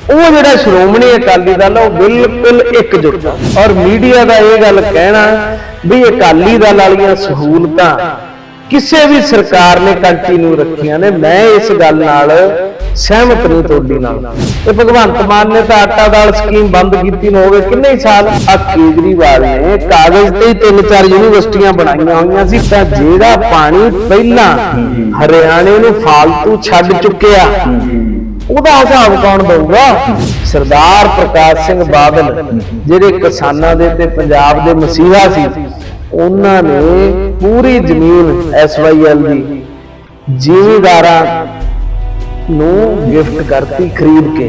ਉਹ ਜਿਹੜਾ ਸ਼੍ਰੋਮਣੀ ਅਕਾਲੀ ਦਲ ਆ, ਉਹ ਬਿਲਕੁਲ ਇਕਜੁੱਟ ਆ। ਔਰ ਮੀਡੀਆ ਦਾ ਇਹ ਗੱਲ ਕਹਿਣਾ ਵੀ ਅਕਾਲੀ ਦਲ ਵਾਲੀਆਂ ਸਹੂਲਤਾਂ ਕਿਸੇ ਵੀ ਸਰਕਾਰ ਨੇ ਕੰਟੀਨਿਊ ਰੱਖੀਆਂ ਨੇ ਮੈਂ ਇਸ ਗੱਲ ਨਾਲ ਸਹਿਮਤ ਨਹੀਂ ਤੁਹਾਡੀ ਨਾਲ। ਤੇ ਭਗਵੰਤ ਮਾਨ ਨੇ ਤਾਂ ਆਟਾ ਦਾਲ ਸਕੀਮ ਬੰਦ ਕੀਤੀ ਨੂੰ ਹੋਵੇ ਕਿੰਨੇ ਸਾਲ। ਆ ਕੇਜਰੀਵਾਲ ਨੇ ਕਾਗਜ਼ ਤੇ ਹੀ ਤਿੰਨ ਚਾਰ ਯੂਨੀਵਰਸਿਟੀਆਂ ਬਣਾਈਆਂ ਹੋਈਆਂ ਸੀ ਤਾਂ ਜਿਹੜਾ ਪਾਣੀ ਪਹਿਲਾਂ ਹਰਿਆਣੇ ਨੂੰ ਫਾਲਤੂ ਛੱਡ ਚੁੱਕਿਆ ਉਹਦਾ ਹਿਸਾਬ ਕੌਣ ਦਊਗਾ? ਸਰਦਾਰ ਪ੍ਰਕਾਸ਼ ਸਿੰਘ ਬਾਦਲ, ਜਿਹੜੇ ਕਿਸਾਨਾਂ ਦੇ ਤੇ ਪੰਜਾਬ ਦੇ ਮਸੀਹਾ ਸੀ। ਉਹਨਾਂ ਨੇ ਪੂਰੀ ਜ਼ਮੀਨ ਐਸਵਾਈਐਲ ਦੀ, ਜ਼ਿਮੀਦਾਰਾਂ ਨੂੰ ਗਿਫਟ ਕਰਤੀ ਖਰੀਦ ਕੇ।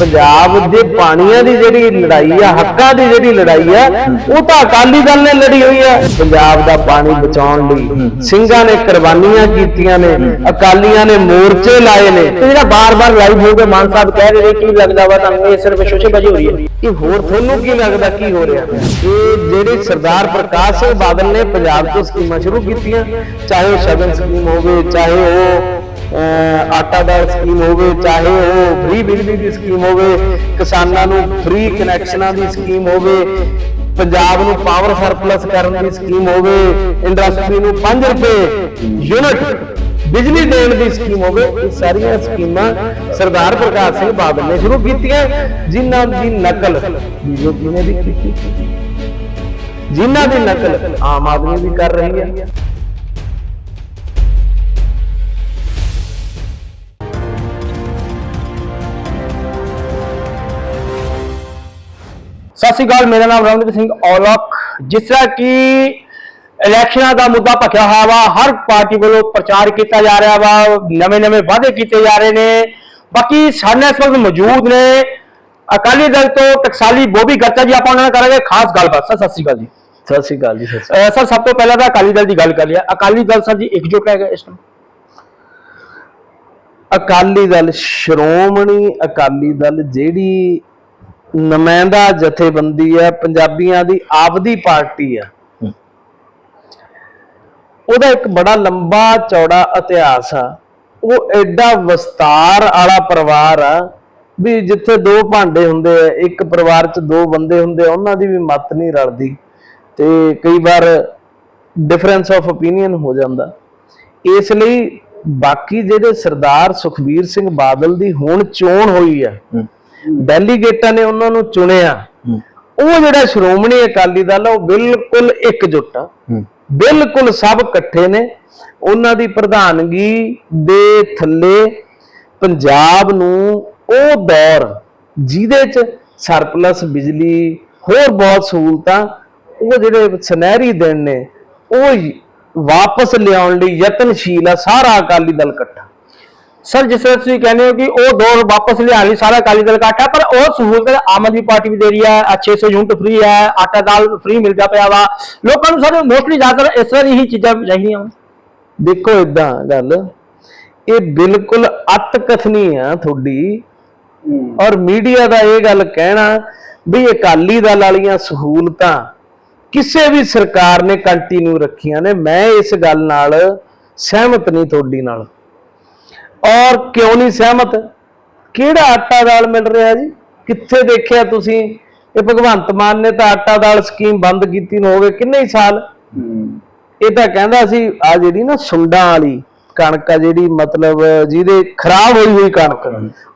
ਪੰਜਾਬ ਦੇ ਪਾਣੀਆਂ ਦੀ ਜਿਹੜੀ ਲੜਾਈ ਆ, ਹੱਕਾਂ ਦੀ ਜਿਹੜੀ ਲੜਾਈ ਆ, ਉਹ ਤਾਂ ਅਕਾਲੀ ਦਲ ਨੇ ਲੜੀ ਹੋਈ ਆ। ਪੰਜਾਬ ਦਾ ਪਾਣੀ ਬਚਾਉਣ ਲਈ ਸਿੰਘਾਂ ਨੇ ਕੁਰਬਾਨੀਆਂ ਕੀਤੀਆਂ ਨੇ, ਅਕਾਲੀਆਂ ਨੇ ਮੋਰਚੇ ਲਾਏ ਨੇ। ਤੇ ਜਿਹੜਾ ਬਾਰ-ਬਾਰ ਲਾਈਵ ਹੋ ਕੇ ਮਾਨ ਸਾਹਿਬ ਕਹਿ ਰਹੇ ਨੇ, ਕੀ ਲੱਗਦਾ ਵਾ ਤੁਹਾਨੂੰ ਇਹ ਸਿਰਫ ਸ਼ੋਸ਼ੇਬਾਜ਼ੀ ਹੋ ਰਹੀ ਹੈ? ਕਿ ਹੋਰ ਤੁਹਾਨੂੰ ਕੀ ਲੱਗਦਾ ਕੀ ਹੋ ਰਿਹਾ? ਇਹ ਜਿਹੜੇ ਸਰਦਾਰ ਪ੍ਰਕਾਸ਼ ਸਿੰਘ ਬਾਦਲ ਨੇ ਪੰਜਾਬ ਤੋਂ ਸਕੀਮਾਂ ਸ਼ੁਰੂ ਕੀਤੀਆਂ, ਚਾਹੇ ਉਹ ਸ਼ਗਨ ਸਕੀਮ ਹੋਵੇ, ਚਾਹੇ ਉਹ ਆਟਾ ਦਾਲ ਸਕੀਮ ਹੋਵੇ, ਚਾਹੇ ਉਹ ਫ੍ਰੀ ਬਿਜਲੀ ਦੀ ਸਕੀਮ ਹੋਵੇ, ਕਿਸਾਨਾਂ ਨੂੰ ਫ੍ਰੀ ਕਨੈਕਸ਼ਨਾਂ ਦੀ ਸਕੀਮ ਹੋਵੇ, ਪੰਜਾਬ ਨੂੰ ਪਾਵਰ ਸਰਪਲਸ ਕਰਨ ਦੀ ਸਕੀਮ ਹੋਵੇ ਇੰਡਸਟਰੀ ਨੂੰ 5 ਰੁਪਏ ਯੂਨਿਟ ਬਿਜਲੀ ਦੇਣ ਦੀ ਸਕੀਮ ਹੋਵੇ, ਇਹ ਸਾਰੀਆਂ ਸਕੀਮਾਂ ਸਰਦਾਰ ਪ੍ਰਕਾਸ਼ ਸਿੰਘ ਬਾਦਲ ਨੇ ਸ਼ੁਰੂ ਕੀਤੀਆਂ, ਜਿਨ੍ਹਾਂ ਦੀ ਨਕਲ ਬੀਜੇਪੀ ਨੇ ਵੀ ਕੀਤੀ? ਜਿਨ੍ਹਾਂ ਦੀ ਨਕਲ ਆਮ ਆਦਮੀ ਵੀ ਕਰ ਰਹੀ ਹੈ। ਸਤਿ ਸ਼੍ਰੀ ਅਕਾਲ ਮੇਰਾ ਨਾਮ ਰਮਨਦੀਪ ਸਿੰਘ ਔਲਖ। ਜਿਸ ਤਰ੍ਹਾਂ ਕਿ ਇਲੈਕਸ਼ਨਾਂ ਦਾ ਮੁੱਦਾ ਭਖਿਆ ਹੋਇਆ ਵਾ ਹਰ ਪਾਰਟੀ ਵੱਲੋਂ ਪ੍ਰਚਾਰ ਕੀਤਾ ਜਾ ਰਿਹਾ ਵਾ ਨਵੇਂ-ਨਵੇਂ ਵਾਅਦੇ ਕੀਤੇ ਜਾ ਰਹੇ ਨੇ। ਬਾਕੀ ਸਾਡੇ ਇਸ ਵਕਤ ਮੌਜੂਦ ਨੇ ਅਕਾਲੀ ਦਲ ਤੋਂ ਟਕਸਾਲੀ ਬੋਬੀ ਗੱਤਾ ਜੀ ਆਪਾਂ ਉਹਨਾਂ ਨਾਲ ਕਰਾਂਗੇ ਖਾਸ ਗੱਲਬਾਤ। ਸਤਿ ਸ਼੍ਰੀ ਅਕਾਲ ਜੀ। ਸਤਿ ਸ਼੍ਰੀ ਅਕਾਲ ਜੀ ਸ਼੍ਰੀ ਸਭ ਤੋਂ ਪਹਿਲਾਂ ਤਾਂ ਅਕਾਲੀ ਦਲ ਦੀ ਗੱਲ ਕਰ ਲਿਆ ਅਕਾਲੀ ਦਲ ਸਰ ਜੀ ਇਕਜੁੱਟ ਹੈਗਾ ਇਸ ਟਾਈਮ। ਅਕਾਲੀ ਦਲ ਸ਼੍ਰੋਮਣੀ ਅਕਾਲੀ ਦਲ ਜਿਹੜੀ ਨੁਮਾਇੰਦਾ ਜਥੇਬੰਦੀ ਹੈ ਪੰਜਾਬੀਆਂ ਦੀ ਆਪਦੀ ਪਾਰਟੀ ਆ ਉਹਦਾ ਇੱਕ ਬੜਾ ਲੰਬਾ ਚੌੜਾ ਇਤਿਹਾਸ ਆ। ਉਹ ਐਡਾ ਵਿਸਤਾਰ ਵਾਲਾ ਪਰਿਵਾਰ ਆ ਵੀ ਜਿੱਥੇ ਦੋ ਭਾਂਡੇ ਹੁੰਦੇ ਆ ਇੱਕ ਪਰਿਵਾਰ 'ਚ ਦੋ ਬੰਦੇ ਹੁੰਦੇ ਆ ਉਹਨਾਂ ਦੀ ਵੀ ਮਤ ਨਹੀਂ ਰਲਦੀ ਤੇ ਕਈ ਵਾਰ ਡਿਫਰੈਂਸ ਆਫ ਓਪੀਨੀਅਨ ਹੋ ਜਾਂਦਾ। ਇਸ ਲਈ ਬਾਕੀ ਜਿਹੜੇ ਸਰਦਾਰ ਸੁਖਬੀਰ ਸਿੰਘ ਬਾਦਲ ਦੀ ਹੁਣ ਚੋਣ ਹੋਈ ਆ ਡੈਲੀਗੇਟਾਂ ਨੇ ਉਹਨਾਂ ਨੂੰ ਚੁਣਿਆ। ਉਹ ਜਿਹੜਾ ਸ਼੍ਰੋਮਣੀ ਅਕਾਲੀ ਦਲ ਆ ਉਹ ਬਿਲਕੁਲ ਇਕਜੁੱਟ ਆ। ਬਿਲਕੁਲ ਸਭ ਇਕੱਠੇ ਨੇ। ਉਹਨਾਂ ਦੀ ਪ੍ਰਧਾਨਗੀ ਦੇ ਥੱਲੇ ਪੰਜਾਬ ਨੂੰ ਉਹ ਦੌਰ ਜਿਹਦੇ ਚ ਸਰਪਲਸ ਬਿਜਲੀ ਹੋਰ ਬਹੁਤ ਸਹੂਲਤਾਂ ਉਹ ਜਿਹੜੇ ਸੁਨਹਿਰੀ ਦਿਨ ਨੇ ਉਹ ਵਾਪਸ ਲਿਆਉਣ ਲਈ ਯਤਨਸ਼ੀਲ ਆ ਸਾਰਾ ਅਕਾਲੀ ਦਲ ਇਕੱਠਾ। ਸਰ ਜਿਸ ਤਰ੍ਹਾਂ ਤੁਸੀਂ ਕਹਿੰਦੇ ਹੋ ਕਿ ਉਹ ਦੌਰ ਵਾਪਸ ਲਿਆਉਣ ਲਈ ਸਾਰਾ ਅਕਾਲੀ ਦਲ ਇਕੱਠਾ ਪਰ ਉਹ ਸਹੂਲਤ ਆਮ ਆਦਮੀ ਪਾਰਟੀ ਵੀ ਦੇ ਰਹੀ ਹੈ ਆਹ 600 ਯੂਨਿਟ ਫ੍ਰੀ ਹੈ ਆਟਾ ਦਾਲ ਫ੍ਰੀ ਮਿਲਦਾ ਪਿਆ ਵਾ। ਲੋਕਾਂ ਨੂੰ ਸਾਰੇ ਮੋਸਟਲੀ ਜ਼ਿਆਦਾਤਰ ਇਸ ਤਰ੍ਹਾਂ ਦੀ ਹੀ ਚੀਜ਼ਾਂ ਚਾਹੀਦੀਆਂ। ਦੇਖੋ ਇਦਾਂ ਗੱਲ ਇਹ ਬਿਲਕੁਲ ਅੱਤ ਕਥਨੀ ਆ ਤੁਹਾਡੀ। ਔਰ ਮੀਡੀਆ ਦਾ ਇਹ ਗੱਲ ਕਹਿਣਾ ਵੀ ਅਕਾਲੀ ਦਲ ਵਾਲੀਆਂ ਸਹੂਲਤਾਂ ਕਿਸੇ ਵੀ ਸਰਕਾਰ ਨੇ ਕੰਟੀਨਿਊ ਰੱਖੀਆਂ ਨੇ ਮੈਂ ਇਸ ਗੱਲ ਨਾਲ ਸਹਿਮਤ ਨਹੀਂ ਤੁਹਾਡੀ ਨਾਲ। ਔਰ ਕਿਉਂ ਨਹੀਂ ਸਹਿਮਤ? ਕਿਹੜਾ ਆਟਾ ਦਾਲ ਮਿਲ ਰਿਹਾ ਜੀ? ਕਿੱਥੇ ਦੇਖਿਆ ਤੁਸੀਂ? ਇਹ ਭਗਵੰਤ ਮਾਨ ਨੇ ਤਾਂ ਆਟਾ ਦਾਲ ਸਕੀਮ ਬੰਦ ਕੀਤੀ ਨੂੰ ਹੋ ਗਏ ਕਿੰਨੇ ਸਾਲ। ਇਹ ਤਾਂ ਕਹਿੰਦਾ ਸੀ ਆ ਜਿਹੜੀ ਨਾ ਸੁੰਡਾਂ ਵਾਲੀ ਕਣਕ ਆ ਜਿਹੜੀ ਮਤਲਬ ਜਿਹਦੇ ਖਰਾਬ ਹੋਈ ਹੋਈ ਕਣਕ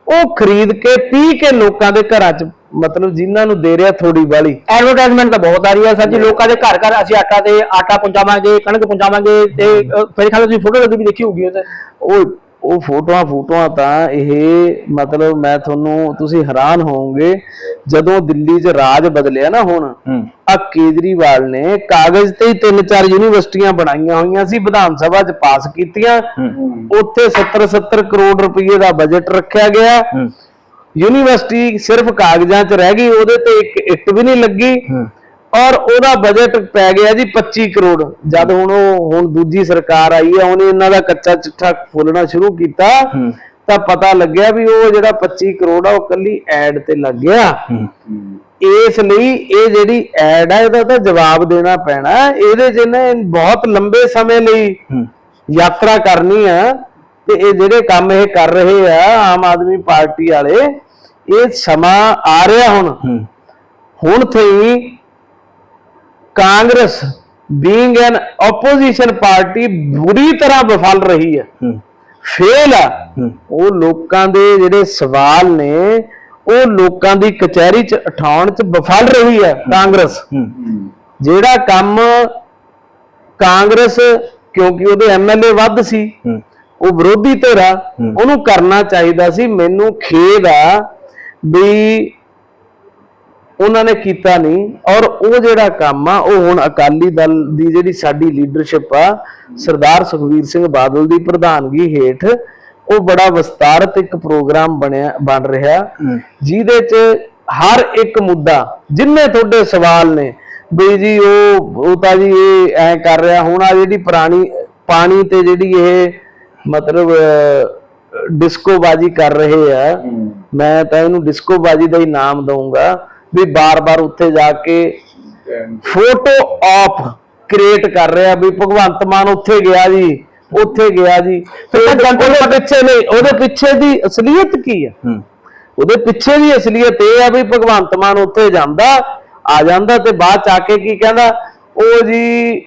ਉਹ ਖਰੀਦ ਕੇ ਪੀ ਕੇ ਲੋਕਾਂ ਦੇ ਘਰਾਂ 'ਚ ਮਤਲਬ ਜਿਨ੍ਹਾਂ ਨੂੰ ਦੇ ਰਿਹਾ ਥੋੜੀ ਵਾਲੀ। ਐਡਵਰਟਾਈਜ਼ਮੈਂਟ ਤਾਂ ਬਹੁਤ ਆ ਰਹੀ ਹੈ ਸਰ ਜੀ ਲੋਕਾਂ ਦੇ ਘਰ ਘਰ ਅਸੀਂ ਆਟਾ ਤੇ ਆਟਾ ਪਹੁੰਚਾਵਾਂਗੇ ਕਣਕ ਪਹੁੰਚਾਵਾਂਗੇ ਤੇ ਮੇਰੇ ਖਿਆਲ ਤੁਸੀਂ ਫੋਟੋ ਲੱਗੀ ਵੀ ਦੇਖੀ ਹੋਊਗੀ ਉਹ ਤੇ। ਉਹ ਫੋਟੋਆਂ ਫੋਟੋਆਂ ਤਾਂ ਇਹ ਮਤਲਬ ਮੈਂ ਤੁਹਾਨੂੰ ਤੁਸੀਂ ਹੈਰਾਨ ਹੋਵੋਗੇ ਜਦੋਂ ਦਿੱਲੀ 'ਚ ਰਾਜ ਬਦਲਿਆ ਨਾ ਹੁਣ ਆ ਕੇਜਰੀਵਾਲ ਨੇ ਕਾਗਜ਼ ਤੇ ਹੀ ਤਿੰਨ ਚਾਰ ਯੂਨੀਵਰਸਿਟੀਆਂ ਬਣਾਈਆਂ ਹੋਈਆਂ ਸੀ ਵਿਧਾਨ ਸਭਾ 'ਚ ਪਾਸ ਕੀਤੀਆਂ। ਉੱਥੇ 70 70 ਕਰੋੜ ਰੁਪਏ ਦਾ ਬਜਟ ਰੱਖਿਆ ਗਿਆ। ਯੂਨੀਵਰਸਿਟੀ ਸਿਰਫ ਕਾਗਜ਼ਾਂ 'ਚ ਰਹਿ ਗਈ ਉਹਦੇ ਤੇ ਇੱਕ ਇੱਟ ਵੀ ਨਹੀਂ ਲੱਗੀ। ਔਰ ਉਹਦਾ ਬਜਟ ਪੈ ਗਿਆ ਜੀ 25 ਕਰੋੜ। ਜਦ ਹੁਣ ਉਹ ਹੁਣ ਦੂਜੀ ਸਰਕਾਰ ਆਈ ਹੈ ਉਹਨੇ ਇਹਨਾਂ ਦਾ ਕੱਚਾ ਚਿੱਠਾ ਖੋਲਣਾ ਸ਼ੁਰੂ ਕੀਤਾ ਤਾਂ ਪਤਾ ਲੱਗਿਆ ਵੀ ਉਹ ਜਿਹੜਾ 25 ਕਰੋੜ ਆ ਉਹ ਕੱਲੀ ਐਡ ਤੇ ਲੱਗ ਗਿਆ। ਇਸ ਲਈ ਇਹ ਜਿਹੜੀ ਐਡ ਆ ਇਹਦਾ ਤਾਂ ਜਵਾਬ ਦੇਣਾ ਪੈਣਾ। ਇਹਦੇ 'ਚ ਇਹਨੇ ਬਹੁਤ ਲੰਬੇ ਸਮੇਂ ਲਈ ਯਾਤਰਾ ਕਰਨੀ ਆ ਤੇ ਇਹ ਜਿਹੜੇ ਕੰਮ ਇਹ ਕਰ ਰਹੇ ਆ ਆਮ ਆਦਮੀ ਪਾਰਟੀ ਵਾਲੇ ਇਹ ਸਮਾਂ ਆ ਰਿਹਾ ਹੁਣ। ਹੁਣ ਥਈ Congress being an opposition party ਬੁਰੀ ਤਰ੍ਹਾਂ ਵਿਫਲ ਰਹੀ ਹੈ। ਫੇਲ ਆ। ਉਹ ਲੋਕਾਂ ਦੇ ਜਿਹੜੇ ਸਵਾਲ ਨੇ ਉਹ ਲੋਕਾਂ ਦੀ ਕਚਹਿਰੀ 'ਚ ਉਠਾਉਣ 'ਚ ਵਿਫਲ ਰਹੀ ਹੈ ਕਾਂਗਰਸ। ਜਿਹੜਾ ਕੰਮ ਕਾਂਗਰਸ ਕਿਉਂਕਿ ਉਹਦੇ ਐਮਐਲਏ ਵੱਧ ਸੀ ਉਹ ਵਿਰੋਧੀ ਧਿਰਾ ਹੂੰ। ਉਹਨੂੰ ਕਰਨਾ ਚਾਹੀਦਾ ਸੀ। ਮੈਨੂੰ ਖੇਦ ਆ ਵੀ ਉਹਨਾਂ ਨੇ ਕੀਤਾ ਨਹੀਂ ਔਰ ਉਹ ਜਿਹੜਾ ਕੰਮ ਆ ਉਹ ਹੁਣ ਅਕਾਲੀ ਦਲ ਦੀ ਜਿਹੜੀ ਸਾਡੀ ਲੀਡਰਸ਼ਿਪ ਆ ਸਰਦਾਰ ਸੁਖਵੀਰ ਸਿੰਘ ਬਾਦਲ ਦੀ ਪ੍ਰਧਾਨਗੀ ਹੇਠ ਉਹ ਬੜਾ ਵਿਸਤਾਰਤ ਇੱਕ ਪ੍ਰੋਗਰਾਮ ਬਣਿਆ ਬਣ ਰਿਹਾ। ਜਿਹਦੇ ਚ ਹਰ ਇੱਕ ਮੁੱਦਾ ਜਿੰਨੇ ਤੁਹਾਡੇ ਸਵਾਲ ਨੇ ਵੀ ਜੀ ਉਹ ਉਹ ਤਾਂ ਜੀ ਇਹ ਐ ਕਰ ਰਿਹਾ ਹੁਣ ਆ ਜਿਹੜੀ ਪੁਰਾਣੀ ਪਾਣੀ ਤੇ ਜਿਹੜੀ ਇਹ ਮਤਲਬ ਡਿਸਕੋ ਬਾਜੀ ਕਰ ਰਹੇ ਆ ਮੈਂ ਤਾਂ ਇਹਨੂੰ ਡਿਸਕੋ ਬਾਜੀ ਦਾ ਹੀ ਨਾਮ ਦਊਂਗਾ। ਵੀ ਬਾਰ-ਬਾਰ ਉੱਥੇ ਜਾ ਕੇ ਫੋਟੋ ਆਪ ਕ੍ਰੀਏਟ ਕਰ ਰਿਹਾ ਵੀ ਭਗਵੰਤ ਮਾਨ ਉੱਥੇ ਗਿਆ ਜੀ ਉੱਥੇ ਗਿਆ ਜੀ। ਤੇ ਉਹਦੇ ਪਿੱਛੇ ਨਹੀਂ ਉਹਦੇ ਪਿੱਛੇ ਦੀ ਅਸਲੀਅਤ ਕੀ ਹੈ। ਉਹਦੇ ਪਿੱਛੇ ਦੀ ਅਸਲੀਅਤ ਇਹ ਆ ਵੀ ਭਗਵੰਤ ਮਾਨ ਉੱਥੇ ਜਾਂਦਾ ਆ ਜਾਂਦਾ ਤੇ ਬਾਅਦ ਚ ਆ ਕੇ ਕੀ ਕਹਿੰਦਾ ਉਹ ਜੀ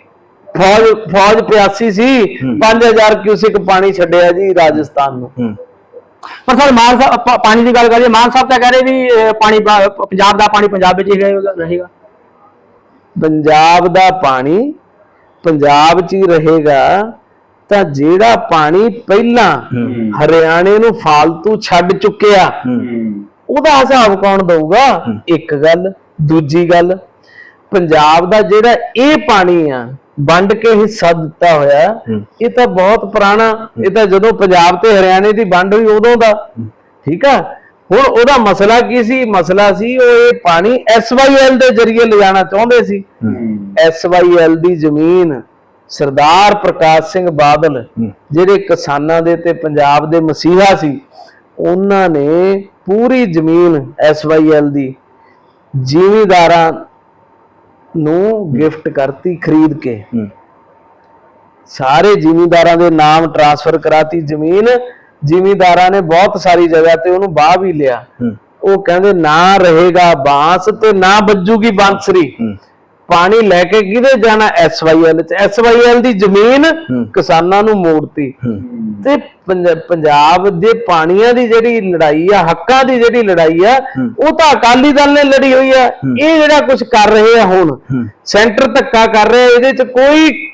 ਫੌਜ ਫੌਜ ਪਿਆਸੀ ਸੀ 5000 ਕਿਊਸਿਕ ਪਾਣੀ ਛੱਡਿਆ ਜੀ ਰਾਜਸਥਾਨ ਨੂੰ। ਪਰ ਸਰ ਮਾਨ ਸਾਹਿਬ ਆਪਾਂ ਪਾਣੀ ਦੀ ਗੱਲ ਕਰੀਏ ਮਾਨ ਸਾਹਿਬ ਤਾਂ ਕਹਿ ਰਹੇ ਵੀ ਪਾਣੀ ਪੰਜਾਬ ਦਾ ਪਾਣੀ ਪੰਜਾਬ ਵਿੱਚ ਹੀ ਰਹੇਗਾ ਰਹੇਗਾ। ਪੰਜਾਬ ਦਾ ਪਾਣੀ ਪੰਜਾਬ 'ਚ ਹੀ ਰਹੇਗਾ ਤਾਂ ਜਿਹੜਾ ਪਾਣੀ ਪਹਿਲਾਂ ਹਰਿਆਣੇ ਨੂੰ ਫਾਲਤੂ ਛੱਡ ਚੁੱਕਿਆ ਉਹਦਾ ਹਿਸਾਬ ਕੌਣ ਦਊਗਾ? ਇੱਕ ਗੱਲ ਦੂਜੀ ਗੱਲ ਪੰਜਾਬ ਦਾ ਜਿਹੜਾ ਇਹ ਪਾਣੀ ਆ ਵੰਡ ਕੇ ਹਿੱਸਾ ਦਿੱਤਾ ਹੋਇਆ ਇਹ ਤਾਂ ਬਹੁਤ ਪੁਰਾਣਾ ਇਹ ਤਾਂ ਜਦੋਂ ਪੰਜਾਬ ਤੇ ਹਰਿਆਣੇ ਦੀ ਵੰਡ ਹੋਈ ਉਦੋਂ ਦਾ। ਠੀਕ ਆ? ਹੁਣ ਉਹਦਾ ਮਸਲਾ ਕੀ ਸੀ? ਮਸਲਾ ਸੀ ਉਹ ਇਹ ਪਾਣੀ ਐਸਵਾਈਐਲ ਦੇ ਜ਼ਰੀਏ ਲਿਜਾਣਾ ਚਾਹੁੰਦੇ ਸੀ। ਐਸਵਾਈਐਲ ਦੀ ਜ਼ਮੀਨ ਸਰਦਾਰ ਪ੍ਰਕਾਸ਼ ਸਿੰਘ ਬਾਦਲ ਜਿਹੜੇ ਕਿਸਾਨਾਂ ਦੇ ਤੇ ਪੰਜਾਬ ਦੇ ਮਸੀਹਾ ਸੀ ਉਹਨਾਂ ਨੇ ਪੂਰੀ ਜ਼ਮੀਨ ਐਸਵਾਈਐਲ ਦੀ ਜ਼ਿਮੀਂਦਾਰਾਂ ਨੂੰ ਗਿਫਟ ਕਰਤੀ ਖਰੀਦ ਕੇ। ਸਾਰੇ ਜ਼ਿਮੀਂਦਾਰਾਂ ਦੇ ਨਾਮ ਟ੍ਰਾਂਸਫਰ ਕਰਾਤੀ। ਜ਼ਮੀਨ ਜ਼ਿਮੀਂਦਾਰਾਂ ਨੇ ਬਹੁਤ ਸਾਰੀ ਜਗ੍ਹਾ ਤੇ ਉਹਨੂੰ ਬਾਹ ਵੀ ਲਿਆ। ਉਹ ਕਹਿੰਦੇ ਨਾ ਰਹੇਗਾ ਬਾਂਸ ਤੇ ਨਾ ਵੱਜੂਗੀ ਬਾਂਸਰੀ। ਪਾਣੀ ਲੈ ਕੇ ਕਿਹਦੇ ਜਾਣਾ? ਐਸਵਾਈਐਲ ਚ। ਐਸਵਾਈਐਲ ਦੀ ਜ਼ਮੀਨ। ਕਿਸਾਨਾਂ ਨੂੰ ਮੋੜਤੀ। ਤੇ ਪੰਜ- ਪੰਜਾਬ ਦੇ ਪਾਣੀਆਂ ਦੀ ਜਿਹੜੀ ਲੜਾਈ ਆ ਹੱਕਾਂ ਦੀ ਜਿਹੜੀ ਲੜਾਈ ਆ ਉਹ ਤਾਂ ਅਕਾਲੀ ਦਲ ਨੇ ਲੜੀ ਹੋਈ ਆ। ਇਹ ਜਿਹੜਾ ਕੁਝ ਕਰ ਰਹੇ ਆ ਹੁਣ ਸੈਂਟਰ ਧੱਕਾ ਕਰ ਰਿਹਾ ਇਹਦੇ ਚ ਕੋਈ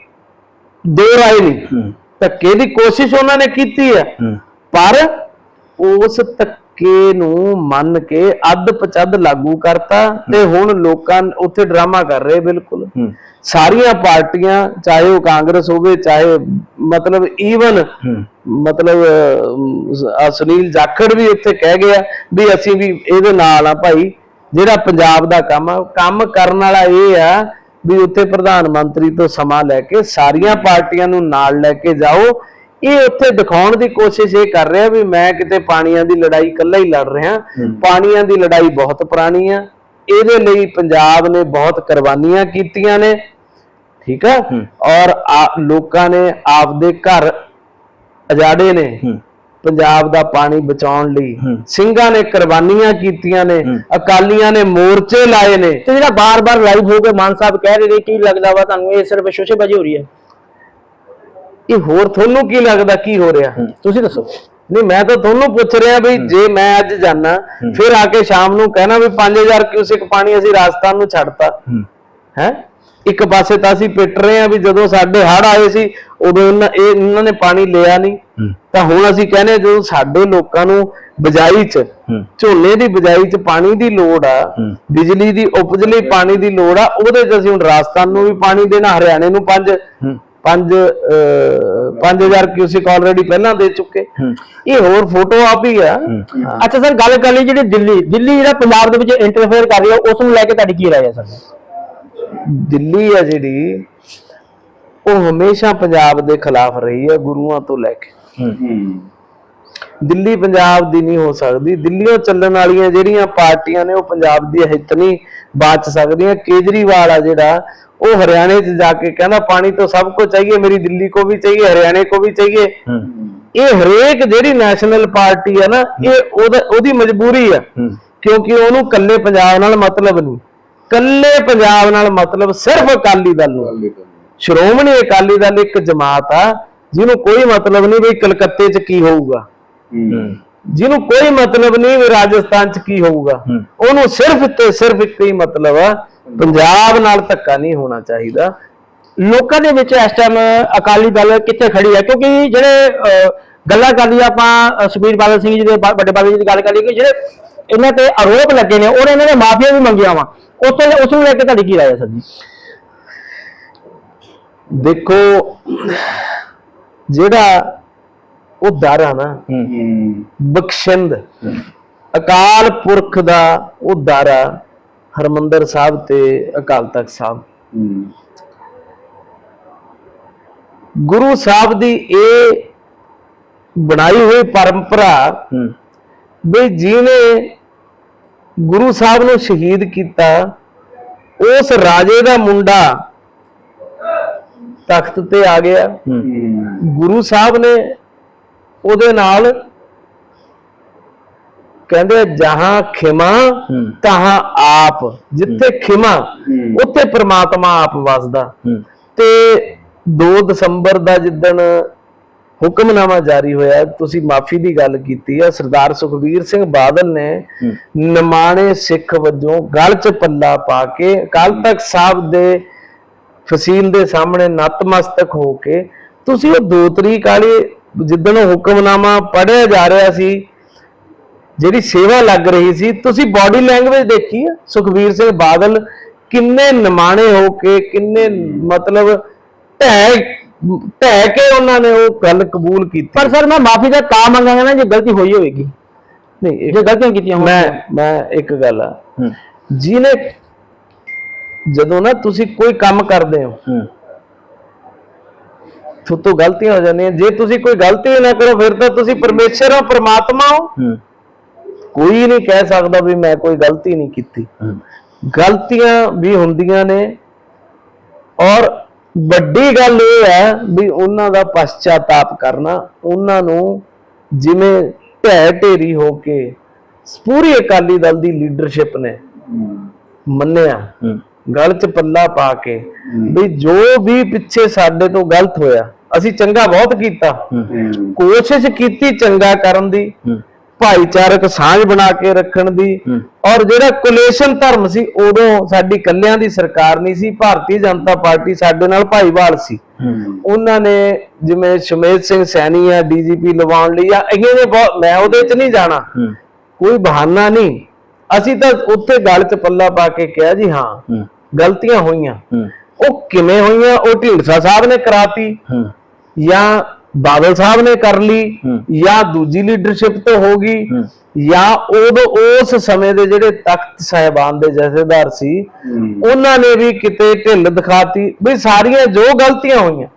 ਦੋ ਰਾਏ ਨਹੀਂ। ਧੱਕੇ ਦੀ ਕੋਸ਼ਿਸ਼ ਉਹਨਾਂ ਨੇ ਕੀਤੀ ਹੂੰ। ਪਰ ਉਸ ਧੱਕੇ ਨੂੰ ਮੰਨ ਕੇ ਅੱਧ ਪਚੱਧ ਲਾਗੂ ਕਰਤਾ ਤੇ ਹੁਣ ਲੋਕਾਂ ਉੱਥੇ ਡਰਾਮਾ ਕਰ ਰਹੇ ਬਿਲਕੁਲ। ਸਾਰੀਆਂ ਪਾਰਟੀਆਂ ਚਾਹੇ ਉਹ ਕਾਂਗਰਸ ਹੋਵੇ ਚਾਹੇ ਮਤਲਬ ਈਵਨ ਮਤਲਬ ਸੁਨੀਲ ਜਾਖੜ ਵੀ ਇੱਥੇ ਕਹਿ ਗਿਆ ਵੀ ਅਸੀਂ ਵੀ ਇਹਦੇ ਨਾਲ ਆ ਭਾਈ ਜਿਹੜਾ ਪੰਜਾਬ ਦਾ ਕੰਮ ਆ ਕੰਮ ਕਰਨ ਵਾਲਾ ਇਹ ਆ ਵੀ ਉੱਥੇ ਪ੍ਰਧਾਨ ਮੰਤਰੀ ਤੋਂ ਸਮਾਂ ਲੈ ਕੇ ਸਾਰੀਆਂ ਪਾਰਟੀਆਂ ਨੂੰ ਨਾਲ ਲੈ ਕੇ ਜਾਓ ਇਹ ਉੱਥੇ ਦਿਖਾਉਣ ਦੀ ਕੋਸ਼ਿਸ਼ ਇਹ ਕਰ ਰਿਹਾ ਵੀ ਮੈਂ ਕਿਤੇ ਪਾਣੀਆਂ ਦੀ ਲੜਾਈ ਇਕੱਲਾ ਹੀ ਲੜ ਰਿਹਾ। ਪਾਣੀਆਂ ਦੀ ਲੜਾਈ ਬਹੁਤ ਪੁਰਾਣੀ ਆ। ਇਹਦੇ ਲਈ ਪੰਜਾਬ ਨੇ ਬਹੁਤ ਕੁਰਬਾਨੀਆਂ ਕੀਤੀਆਂ ਨੇ। ਠੀਕ ਆ? ਔਰ ਲੋਕਾਂ ਨੇ ਆਪਦੇ ਘਰ ਅਜਾੜੇ ਨੇ। ਪੰਜਾਬ ਦਾ ਪਾਣੀ ਬਚਾਉਣ ਲਈ। ਸਿੰਘਾਂ ਨੇ ਕੁਰਬਾਨੀਆਂ ਕੀਤੀਆਂ ਨੇ। ਅਕਾਲੀਆਂ ਨੇ ਮੋਰਚੇ ਲਾਏ ਨੇ। ਤੇ ਜਿਹੜਾ ਬਾਰ-ਬਾਰ ਲਾਈਵ ਹੋ ਕੇ ਮਾਨ ਸਾਹਿਬ ਕਹਿ ਰਹੇ ਨੇ ਕੀ ਲੱਗਦਾ ਵਾ ਤੁਹਾਨੂੰ? ਇਹ ਸਿਰਫ ਸ਼ੋਸ਼ੇਬਾਜ਼ੀ ਹੋ ਰਹੀ ਹੈ। ਇਹ ਹੋਰ ਤੁਹਾਨੂੰ ਕੀ ਲੱਗਦਾ ਕੀ ਹੋ ਰਿਹਾ? ਤੁਸੀਂ ਦੱਸੋ। ਨਹੀਂ ਮੈਂ ਤਾਂ ਤੁਹਾਨੂੰ ਪੁੱਛ ਰਿਹਾ ਵੀ ਜੇ ਮੈਂ ਅੱਜ ਜਾਣਾ ਫਿਰ ਆ ਕੇ ਸ਼ਾਮ ਨੂੰ ਕਹਿਣਾ ਵੀ 5000 ਕਿਊਸਿਕ ਪਾਣੀ ਅਸੀਂ ਰਾਜਸਥਾਨ ਨੂੰ ਛੱਡਤਾ। ਹੂੰ। ਇੱਕ ਪਾਸੇ ਤਾਂ ਅਸੀਂ ਪਿੱਟ ਰਹੇ ਆ ਵੀ ਜਦੋਂ ਸਾਡੇ ਹੜ ਆਏ ਸੀ ਉਦੋਂ ਇਹ ਇਹਨਾਂ ਨੇ ਪਾਣੀ ਲਿਆ ਨਹੀਂ। ਤਾਂ ਹੁਣ ਅਸੀਂ ਕਹਿੰਦੇ ਜਦੋਂ ਸਾਡੇ ਲੋਕਾਂ ਨੂੰ ਬਜਾਈ 'ਚ ਝੋਨੇ ਦੀ ਬਜਾਈ 'ਚ ਪਾਣੀ ਦੀ ਲੋੜ ਆ। ਬਿਜਲੀ ਦੀ ਉਪਜ ਲਈ ਪਾਣੀ ਦੀ ਲੋੜ ਆ ਉਹਦੇ 'ਚ ਅਸੀਂ ਹੁਣ ਰਾਜਸਥਾਨ ਨੂੰ ਵੀ ਪਾਣੀ ਦੇਣਾ ਹਰਿਆਣੇ ਨੂੰ 5 ਹੂੰ। 5 5000 ਕਿਊਸਿਕ ਆਲਰੇਡੀ ਪਹਿਲਾਂ ਦੇ ਚੁੱਕੇ। ਇਹ ਹੋਰ ਫੋਟੋ ਆਪ ਹੀ ਆ। ਅੱਛਾ ਸਰ ਗੱਲ ਕਰ ਲਈ ਜਿਹੜੀ ਦਿੱਲੀ ਦਿੱਲੀ ਜਿਹੜਾ ਪੰਜਾਬ ਦੇ ਵਿੱਚ ਇੰਟਰਫੇਅਰ ਕਰ ਰਹੀ ਹੈ ਉਸ ਨੂੰ ਲੈ ਕੇ ਤੁਹਾਡੀ ਕੀ ਰਾਏ ਹੈ ਸਰ? ਦਿੱਲੀ ਆ ਜਿਹੜੀ ਉਹ ਹਮੇਸ਼ਾ ਪੰਜਾਬ ਦੇ ਖਿਲਾਫ ਰਹੀ ਹੈ ਗੁਰੂਆਂ ਤੋਂ ਲੈ ਕੇ। ਹੂੰ। ਦਿੱਲੀ ਪੰਜਾਬ ਦੀ ਨਹੀਂ ਹੋ ਸਕਦੀ। ਦਿੱਲੀੋਂ ਚੱਲਣ ਵਾਲੀਆਂ ਜਿਹੜੀਆਂ ਪਾਰਟੀਆਂ ਨੇ ਉਹ ਪੰਜਾਬ ਦੀ ਹਿੱਤ ਨਹੀਂ ਬਾਚ ਸਕਦੀਆਂ। ਕੇਜਰੀਵਾਲ ਆ ਜਿਹੜਾ ਉਹ ਹਰਿਆਣੇ 'ਚ ਜਾ ਕੇ ਕਹਿੰਦਾ ਪਾਣੀ ਤੋਂ ਸਭ ਕੁਝ ਚਾਹੀਏ ਮੇਰੀ ਦਿੱਲੀ ਕੋ ਵੀ ਚਾਹੀਏ ਹਰਿਆਣੇ ਕੋ ਵੀ ਚਾਹੀਏ। ਇਹ ਹਰੇਕ ਜਿਹੜੀ ਨੈਸ਼ਨਲ ਪਾਰਟੀ ਹੈ ਨਾ ਇਹ ਉਹਦਾ ਮਜਬੂਰੀ ਆ। ਹੂੰ। ਕਿਉਂਕਿ ਉਹਨੂੰ ਕੱਲੇ ਪੰਜਾਬ ਨਾਲ ਮਤਲਬ ਨਹੀਂ। ਕੱਲੇ ਪੰਜਾਬ ਨਾਲ ਮਤਲਬ ਸਿਰਫ ਅਕਾਲੀ ਦਲ ਨੂੰ। ਸ਼੍ਰੋਮਣੀ ਅਕਾਲੀ ਦਲ ਇੱਕ ਜਮਾਤ ਆ ਜਿਹਨੂੰ ਕੋਈ ਮਤਲਬ ਨਹੀਂ ਵੀ ਕਲਕੱਤੇ 'ਚ ਕੀ ਹੋਊਗਾ। ਜਿਹਨੂੰ ਕੋਈ ਮਤਲਬ ਨਹੀਂ ਵੀ ਰਾਜਸਥਾਨ 'ਚ ਕੀ ਹੋਊਗਾ। ਉਹਨੂੰ ਸਿਰਫ ਤੇ ਸਿਰਫ ਇੱਕ ਹੀ ਮਤਲਬ ਆ ਪੰਜਾਬ ਨਾਲ ਧੱਕਾ ਨਹੀਂ ਹੋਣਾ ਚਾਹੀਦਾ। ਲੋਕਾਂ ਦੇ ਵਿੱਚ ਇਸ ਟਾਈਮ ਅਕਾਲੀ ਦਲ ਕਿੱਥੇ ਖੜੀ ਹੈ ਕਿਉਂਕਿ ਜਿਹੜੇ ਗੱਲਾਂ ਕਰ ਲਈਏ ਆਪਾਂ ਸੁਖਬੀਰ ਬਾਦਲ ਸਿੰਘ ਜੀ ਦੇ ਵੱਡੇ ਬਾਦਲ ਜੀ ਦੀ ਗੱਲ ਕਰ ਲਈਏ ਕਿ ਜਿਹੜੇ ਇਹਨਾਂ ਤੇ ਆਰੋਪ ਲੱਗੇ ਨੇ ਉਹਨੇ ਇਹਨਾਂ ਨੇ ਮਾਫੀਆ ਵੀ ਮੰਗੀਆਂ ਵਾ। ਉਸ ਤੋਂ ਉਸ ਨੂੰ ਲੈ ਕੇ ਤੁਹਾਡੀ ਕੀ ਰਾਏ ਹੈ ਸਰ ਜੀ? ਦੇਖੋ ਜਿਹੜਾ ਉਹ ਦਰ ਆ ਨਾ ਬਖਸ਼ਿੰਦ। ਅਕਾਲ ਪੁਰਖ ਦਾ ਉਹ ਦਰ ਆ ਹਰਮੰਦਰ ਸਾਹਿਬ ਤੇ ਅਕਾਲ ਤਖਤ ਸਾਹਿਬ। ਗੁਰੂ ਸਾਹਿਬ ਦੀ ਇਹ ਬਣਾਈ ਹੋਈ ਪਰੰਪਰਾ ਵੀ ਜਿਹਨੇ ਗੁਰੂ ਸਾਹਿਬ ਨੂੰ ਸ਼ਹੀਦ ਕੀਤਾ ਉਸ ਰਾਜੇ ਦਾ ਮੁੰਡਾ ਤਖਤ ਤੇ ਆ ਗਿਆ। ਗੁਰੂ ਸਾਹਿਬ ਨੇ ਉਹਦੇ ਨਾਲ ਕਹਿੰਦੇ ਜਹਾਂ ਖਿਮਾ। ਤਹਾਂ ਆਪ। ਜਿੱਥੇ ਖਿਮਾ ਉੱਥੇ ਪ੍ਰਮਾਤਮਾ ਆਪ ਵਸਦਾ। ਤੇ 2 ਦਸੰਬਰ ਦਾ ਜਿੱਦਣ ਹੁਕਮਨਾਮਾ ਜਾਰੀ ਹੋਇਆ ਤੁਸੀਂ ਮਾਫੀ ਦੀ ਗੱਲ ਕੀਤੀ ਆ ਸਰਦਾਰ ਸੁਖਬੀਰ ਸਿੰਘ ਬਾਦਲ ਨੇ। ਨਿਮਾਣੇ ਸਿੱਖ ਵਜੋਂ ਗਲ 'ਚ ਪੱਲਾ ਪਾ ਕੇ ਅਕਾਲ ਤਖਤ ਸਾਹਿਬ ਦੇ ਫਸੀਲ ਦੇ ਸਾਹਮਣੇ ਨਤਮਸਤਕ ਹੋ ਕੇ ਤੁਸੀਂ ਉਹ 2 ਤਰੀਕ ਵਾਲੀ ਜਿੱਦਣ ਉਹ ਹੁਕਮਨਾਮਾ ਪੜਿਆ ਜਾ ਰਿਹਾ ਸੀ ਜਿਹੜੀ ਸੇਵਾ ਲੱਗ ਰਹੀ ਸੀ ਤੁਸੀਂ ਬਾਡੀ ਲੈਂਗੁਏਜ ਦੇਖੀ ਆ? ਸੁਖਬੀਰ ਸਿੰਘ ਬਾਦਲ ਕਿੰਨੇ ਨਿਮਾਣੇ ਹੋ ਕੇ ਕਿੰਨੇ ਮਤਲਬ ਢਹਿ ਢਹਿ ਕੇ ਉਹਨਾਂ ਨੇ ਉਹ ਗੱਲ ਕਬੂਲ ਕੀਤੀ। ਪਰ ਸਰ ਮੈਂ ਮਾਫੀ ਦਾ ਤਾਂ ਮੰਗਾਂਗਾ ਨਾ ਜੇ ਗਲਤੀ ਹੋਈ ਹੋਵੇਗੀ। ਨਹੀਂ ਇਹ- ਜੇ ਗਲਤੀਆਂ ਕੀਤੀਆਂ ਹੋਣ ਮੈਂ ਮੈਂ ਇੱਕ ਗੱਲ ਆ। ਜਿਹਨੇ ਜਦੋਂ ਨਾ ਤੁਸੀਂ ਕੋਈ ਕੰਮ ਕਰਦੇ ਹੋ। ਹੂੰ ਤੋਂ ਗਲਤੀਆਂ ਹੋ ਜਾਂਦੀਆਂ। ਜੇ ਤੁਸੀਂ ਕੋਈ ਗਲਤੀ ਨਾ ਕਰੋ ਫਿਰ ਤਾਂ ਤੁਸੀਂ ਪਰਮੇਸ਼ਰ ਹੋ ਪ੍ਰਮਾਤਮਾ ਹੋ। ਕੋਈ ਨਹੀਂ ਕਹਿ ਸਕਦਾ ਵੀ ਮੈਂ ਕੋਈ ਗਲਤੀ ਨਹੀਂ ਕੀਤੀ। ਗਲਤੀਆਂ ਵੀ ਹੁੰਦੀਆਂ ਨੇ। ਔਰ ਵੱਡੀ ਗੱਲ ਇਹ ਹੈ ਵੀ ਉਹਨਾਂ ਦਾ ਪਛਤਾਤਾਪ ਕਰਨਾ ਉਹਨਾਂ ਨੂੰ ਜਿਵੇਂ ਢਹਿ ਢੇਰੀ ਹੋ ਕੇ ਪੂਰੀ ਅਕਾਲੀ ਦਲ ਦੀ ਲੀਡਰਸ਼ਿਪ ਨੇ ਮੰਨਿਆ। ਗਲ 'ਚ ਪੱਲਾ ਪਾ ਕੇ ਵੀ ਜੋ ਵੀ ਪਿੱਛੇ ਸਾਡੇ ਤੋਂ ਗਲਤ ਹੋਇਆ ਅਸੀਂ ਚੰਗਾ ਬਹੁਤ ਕੀਤਾ। ਕੋਸ਼ਿਸ਼ ਕੀਤੀ ਚੰਗਾ ਕਰਨ ਦੀ ਭਾਈਚਾਰਕ ਸਾਂਝ ਬਣਾ ਕੇ ਰੱਖਣ ਦੀ। ਔਰ ਜਿਹੜਾ ਕੁਲੇਸ਼ਨ ਧਰਮ ਸੀ ਉਦੋਂ ਸਾਡੀ ਕੱਲਿਆਂ ਦੀ ਸਰਕਾਰ ਨਹੀਂ ਸੀ ਭਾਰਤੀ ਜਨਤਾ ਪਾਰਟੀ ਸਾਡੇ ਨਾਲ ਭਾਈਵਾਲ ਸੀ। ਉਹਨਾਂ ਨੇ ਜਿਵੇਂ ਸ਼ਮੇਦ ਸਿੰਘ ਸੈਣੀ ਆ ਡੀਜੀਪੀ ਲਵਾਉਣ ਲਈ ਆ ਇਹ ਨੇ ਬਹੁਤ ਮੈਂ ਉਹਦੇ 'ਚ ਨਹੀਂ ਜਾਣਾ। ਕੋਈ ਬਹਾਨਾ ਨਹੀਂ। ਅਸੀਂ ਤਾਂ ਉੱਥੇ ਗੱਲ 'ਚ ਪੱਲਾ ਪਾ ਕੇ ਕਿਹਾ ਜੀ ਹੂੰ। ਗਲਤੀਆਂ ਹੋਈਆਂ। ਉਹ ਕਿਵੇਂ ਹੋਈਆਂ? ਉਹ ਢੀਂਡਸਾ ਸਾਹਿਬ ਨੇ ਕਰਾਤੀ। ਜਾਂ ਬਾਦਲ ਸਾਹਿਬ ਨੇ ਕਰ ਲਈ। ਜਾਂ ਦੂਜੀ ਲੀਡਰਸ਼ਿਪ ਤੋਂ ਹੋ ਗਈ। ਜਾਂ ਉਦੋਂ ਉਸ ਸਮੇਂ ਦੇ ਜਿਹੜੇ ਤਖਤ ਸਾਹਿਬਾਨ ਦੇ ਜਥੇਦਾਰ ਸੀ ਉਹਨਾਂ ਨੇ ਵੀ ਕਿਤੇ ਢਿੱਲ ਦਿਖਾਤੀ ਵੀ ਸਾਰੀਆਂ ਜੋ ਗਲਤੀਆਂ ਹੋਈਆਂ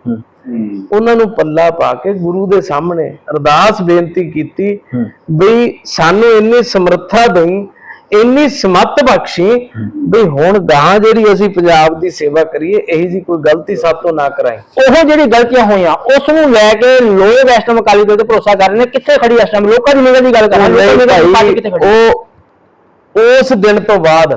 ਉਹਨਾਂ ਨੂੰ ਪੱਲਾ ਪਾ ਕੇ ਗੁਰੂ ਦੇ ਸਾਹਮਣੇ ਅਰਦਾਸ ਬੇਨਤੀ ਕੀਤੀ। ਵੀ ਸਾਨੂੰ ਇੰਨੀ ਸਮਰੱਥਾ ਦੇਈ ਇੰਨੀ ਸਮੱਤ ਬਖਸ਼ੀ ਵੀ ਹੁਣ ਗਾਂ ਜਿਹੜੀ ਅਸੀਂ ਪੰਜਾਬ ਦੀ ਸੇਵਾ ਕਰੀਏ ਇਹੀ ਜੀ ਕੋਈ ਗਲਤੀ ਸਾਤੋਂ ਨਾ ਕਰਾਈ। ਉਹ ਜਿਹੜੀ ਗਲਤੀਆਂ ਹੋਈਆਂ ਉਸ ਨੂੰ ਲੈ ਕੇ ਲੋਕ ਇਸ ਟਾਈਮ ਅਕਾਲੀ ਦਲ ਤੇ ਭਰੋਸਾ ਕਰ ਰਹੇ ਨੇ। ਕਿੱਥੇ ਖੜੀ ਇਸ ਟਾਈਮ ਲੋਕਾਂ ਦੀ ਨਿਗਾਹ ਦੀ ਗੱਲ ਕਰ ਰਹੇ ਨਹੀਂ ਲੋਕਾਂ ਦੀ ਨਿਗਾਹ ਦੀ ਭਾਈ, ਪਾਰਟੀ ਕਿੱਥੇ ਖੜੀ ਉਹ ਉਸ ਦਿਨ ਤੋਂ ਬਾਅਦ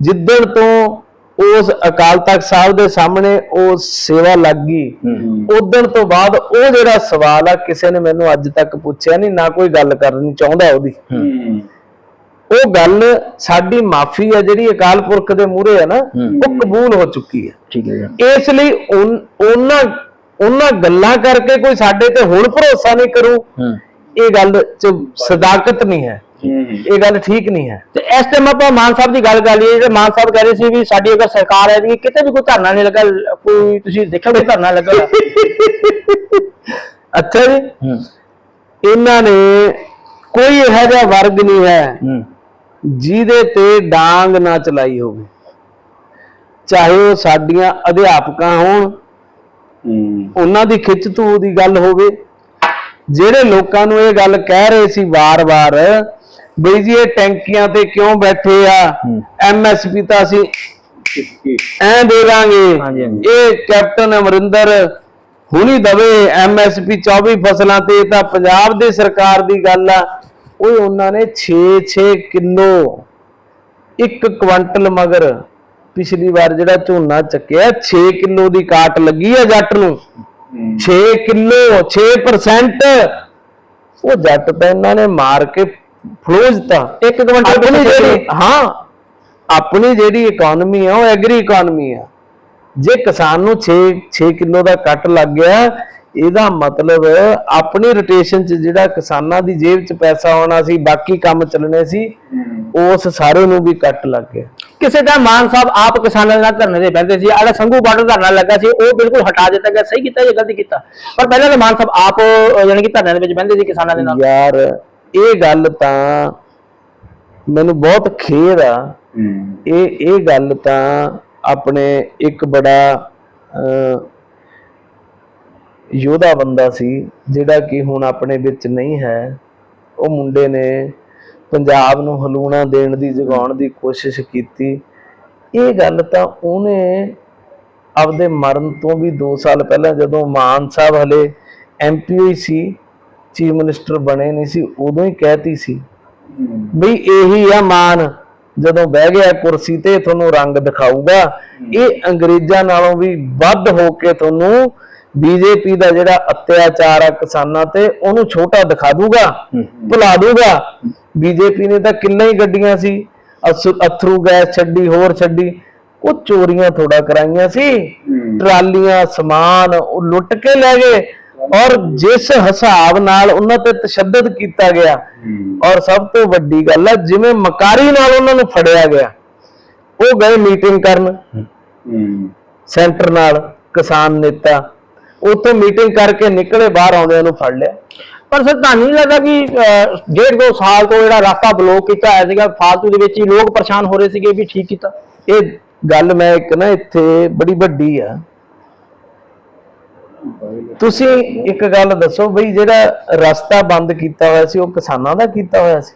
ਜਿੱਦਣ ਤੋਂ ਉਸ ਅਕਾਲ ਤਖਤ ਸਾਹਿਬ ਦੇ ਸਾਹਮਣੇ ਉਹ ਸੇਵਾ ਲੱਗ ਗਈ ਹੂੰ। ਉਦਣ ਤੋਂ ਬਾਅਦ ਉਹ ਜਿਹੜਾ ਸਵਾਲ ਆ ਕਿਸੇ ਨੇ ਮੈਨੂੰ ਅੱਜ ਤੱਕ ਪੁੱਛਿਆ ਨਹੀਂ ਨਾ ਕੋਈ ਗੱਲ ਕਰਨੀ ਚਾਹੁੰਦਾ ਉਹਦੀ। ਉਹ ਗੱਲ ਸਾਡੀ ਮਾਫੀ ਆ ਜਿਹੜੀ ਅਕਾਲ ਪੁਰਖ ਦੇ ਮੂਹਰੇ ਆ ਨਾ ਉਹ ਕਬੂਲ ਹੋ ਚੁੱਕੀ ਹੈ ਠੀਕ ਹੈ ਜੀ। ਇਸ ਲਈ ਉਹਨਾਂ ਉਹਨਾਂ ਗੱਲਾਂ ਕਰਕੇ ਕੋਈ ਸਾਡੇ ਤੇ ਹੁਣ ਭਰੋਸਾ ਨਹੀਂ ਕਰੂ ਇਹ ਗੱਲ ਚ ਸਦਾਕਤ ਨਹੀਂ ਹੈ। ਇਹ ਗੱਲ ਠੀਕ ਨਹੀਂ ਹੈ। ਤੇ ਇਸ ਟਾਈਮ ਆਪਾਂ ਮਾਨ ਸਾਹਿਬ ਦੀ ਗੱਲ ਕਰ ਲਈਏ ਤੇ ਮਾਨ ਸਾਹਿਬ ਕਹਿ ਰਹੇ ਸੀ ਵੀ ਸਾਡੀ ਅਗਰ ਸਰਕਾਰ ਹੈ ਵੀ ਕਿਤੇ ਵੀ ਕੋਈ ਧਰਨਾ ਨਹੀਂ ਲੱਗਾ ਕੋਈ ਤੁਸੀਂ ਦੇਖਿਆ ਕੋਈ ਧਰਨਾ ਲੱਗਾ? ਅੱਛਾ ਜੀ। ਇਹਨਾਂ ਨੇ ਕੋਈ ਇਹੋ ਜਿਹਾ ਵਰਗ ਨਹੀਂ ਹੂੰ। ਜਿਹਦੇ ਤੇ ਡਾਂਗ ਨਾ ਚਲਾਈ ਹੋਵੇ। ਚਾਹੇ ਉਹ ਸਾਡੀਆਂ ਅਧਿਆਪਕਾਂ ਹੋਣ ਉਹਨਾਂ ਦੀ ਖਿੱਚ ਧੂ ਦੀ ਗੱਲ ਹੋਵੇ। ਜਿਹੜੇ ਲੋਕਾਂ ਨੂੰ ਇਹ ਗੱਲ ਕਹਿ ਰਹੇ ਸੀ ਵਾਰ-ਵਾਰ ਬਈ ਜੀ ਇਹ ਟੈਂਕੀਆਂ ਤੇ ਕਿਉਂ ਬੈਠੇ ਆ। ਐਮਐਸਪੀ ਤਾਂ ਅਸੀਂ ਐ ਦੇ ਦਾਂਗੇ। ਇਹ ਕੈਪਟਨ ਅਮਰਿੰਦਰ ਹੁਣੀ ਦਵੇ ਐਮਐਸਪੀ 24 ਫਸਲਾਂ ਤੇ ਤਾਂ ਪੰਜਾਬ ਦੇ ਸਰਕਾਰ ਦੀ ਗੱਲ ਆ। ਉਹ ਉਹਨਾਂ ਨੇ 6-6 ਕਿਲੋ ਇੱਕ ਕੁਆਂਟਲ ਮਗਰ ਪਿਛਲੀ ਵਾਰ ਜਿਹੜਾ ਝੋਨਾ ਚੱਕਿਆ 6 ਕਿਲੋ ਦੀ ਕਾਟ ਲੱਗੀ ਆ ਜੱਟ ਨੂੰ। 6 ਕਿਲੋ 6% ਉਹ ਜੱਟ ਤਾਂ ਇਹਨਾਂ ਨੇ ਮਾਰ ਕੇ ਫਲੋਜਤਾ ਇੱਕ ਕੁਆਂਟਲ ਆਪਣੀ ਜਿਹੜੀ ਹਾਂ ਆਪਣੀ ਜਿਹੜੀ ਇਕਨੋਮੀ ਆ ਉਹ ਐਗਰੀ ਇਕਨੋਮੀ ਆ। ਜੇ ਕਿਸਾਨ ਨੂੰ 6 6 ਕਿਲੋ ਦਾ ਕੱਟ ਲੱਗ ਗਿਆ ਇਹਦਾ ਮਤਲਬ ਆਪਣੀ ਰੋਟੇਸ਼ਨ 'ਚ ਜਿਹੜਾ ਕਿਸਾਨਾਂ ਦੀ ਜੇਬ 'ਚ ਪੈਸਾ ਆਉਣਾ ਸੀ ਬਾਕੀ ਕੰਮ ਚੱਲਣੇ ਸੀ ਉਸ ਸਾਰੇ ਨੂੰ ਵੀ ਕੱਟ ਲੱਗ ਗਿਆ। ਕਿਸੇ ਦਾ ਮਾਨ ਸਾਹਿਬ ਆਪ ਕਿਸਾਨਾਂ ਦੇ ਨਾਲ ਧਰਨੇ ਤੇ ਬੈਠਦੇ ਸੀ ਆੜਾ ਸੰਘੂ ਬਾਰਡਰ ਧਰਨਾ ਲੱਗਾ ਸੀ ਉਹ ਬਿਲਕੁਲ ਹਟਾ ਦਿੱਤਾ ਗਿਆ ਸਹੀ ਕੀਤਾ ਜਾਂ ਗਲਤੀ ਕੀਤਾ? ਪਰ ਪਹਿਲਾਂ ਤਾਂ ਮਾਨ ਸਾਹਿਬ ਆਪ ਯਾਨੀ ਕਿ ਧਰਨੇ ਦੇ ਵਿੱਚ ਬੈਠਦੇ ਸੀ ਕਿਸਾਨਾਂ ਦੇ ਨਾਲ। ਯਾਰ ਇਹ ਗੱਲ ਤਾਂ ਮੈਨੂੰ ਬਹੁਤ ਖੇਦ ਆ। ਇਹ ਇਹ ਗੱਲ ਤਾਂ ਆਪਣੇ ਇੱਕ ਬੜਾ ਯੋਧਾ ਬੰਦਾ ਸੀ, ਜਿਹੜਾ ਕਿ ਹੁਣ ਆਪਣੇ ਵਿੱਚ ਨਹੀਂ ਹੈ। ਉਹ ਮੁੰਡੇ ਨੇ ਪੰਜਾਬ ਨੂੰ ਹਲੂਣਾ ਦੇਣ ਦੀ, ਜਗਾਉਣ ਦੀ ਕੋਸ਼ਿਸ਼ ਕੀਤੀ। ਇਹ ਗੱਲ ਤਾਂ ਉਹਨੇ ਆਪਦੇ ਮਰਨ ਤੋਂ ਵੀ 2 ਸਾਲ ਪਹਿਲਾਂ ਜਦੋਂ ਮਾਨ ਸਾਹਿਬ ਹਲੇ ਐਮਪੀ ਹੋਈ ਸੀ, ਚੀਫ ਮਿਨਿਸਟਰ ਬਣੇ ਨਹੀਂ ਸੀ, ਉਦੋਂ ਹੀ ਕਹਿਤੀ ਸੀ ਬਈ ਇਹੀ ਆ ਮਾਨ, ਜਦੋਂ ਬਹਿ ਗਿਆ ਕੁਰਸੀ ਤੇ ਤੁਹਾਨੂੰ ਰੰਗ ਦਿਖਾਊਗਾ। ਇਹ ਅੰਗਰੇਜ਼ਾਂ ਨਾਲੋਂ ਵੀ ਵੱਧ ਹੋ ਕੇ ਤੁਹਾਨੂੰ ਬੀਜੇਪੀ ਦਾ ਜਿਹੜਾ ਅਤਿਆਚਾਰ ਆ ਕਿਸਾਨਾਂ ਤੇ ਉਹਨੂੰ ਛੋਟਾ ਦਿਖਾ ਦੂਗਾ ਭੁਲਾ ਦੂਗਾ। ਬੀਜੇਪੀ ਨੇ ਤਾਂ ਕਿੰਨਾ ਹੀ ਗੱਡੀਆਂ ਸੀ ਅਥਰੂ ਗੈਸ ਛੱਡੀ ਹੋਰ ਛੱਡੀ ਉਹ ਚੋਰੀਆਂ ਥੋੜਾ ਕਰਾਈਆਂ ਸੀ। ਟਰਾਲੀਆਂ ਸਮਾਨ ਉਹ ਲੁੱਟ ਕੇ ਲੈ ਗਏ। ਔਰ ਜਿਸ ਹਿਸਾਬ ਨਾਲ ਉਹਨਾਂ ਤੇ ਤਸ਼ੱਦਦ ਕੀਤਾ ਗਿਆ ਔਰ ਸਭ ਤੋਂ ਵੱਡੀ ਗੱਲ ਹੈ ਜਿਵੇਂ ਮਕਾਰੀ ਨਾਲ ਉਹਨਾਂ ਨੂੰ ਫੜਿਆ ਗਿਆ ਉਹ ਗਏ ਮੀਟਿੰਗ ਕਰਨ। ਸੈਂਟਰ ਨਾਲ ਕਿਸਾਨ ਨੇਤਾ ਉੱਥੋਂ ਮੀਟਿੰਗ ਕਰਕੇ ਨਿਕਲੇ, ਬਾਹਰ ਆਉਂਦਿਆਂ ਨੂੰ ਫੜ ਲਿਆ। ਪਰ ਸਰ, ਤੁਹਾਨੂੰ ਨਹੀਂ ਲੱਗਦਾ ਕਿ ਡੇਢ ਦੋ ਸਾਲ ਤੋਂ ਜਿਹੜਾ ਰਸਤਾ ਬਲੌਕ ਕੀਤਾ ਹੋਇਆ ਸੀਗਾ, ਫਾਲਤੂ ਦੇ ਵਿੱਚ ਹੀ ਲੋਕ ਪਰੇਸ਼ਾਨ ਹੋ ਰਹੇ ਸੀਗੇ ਵੀ ਠੀਕ ਕੀਤਾ? ਇਹ ਗੱਲ ਮੈਂ ਇੱਕ ਨਾ ਇੱਥੇ ਬੜੀ ਵੱਡੀ ਆ। ਤੁਸੀਂ ਇੱਕ ਗੱਲ ਦੱਸੋ ਬਈ, ਜਿਹੜਾ ਰਸਤਾ ਬੰਦ ਕੀਤਾ ਹੋਇਆ ਸੀ, ਉਹ ਕਿਸਾਨਾਂ ਦਾ ਕੀਤਾ ਹੋਇਆ ਸੀ?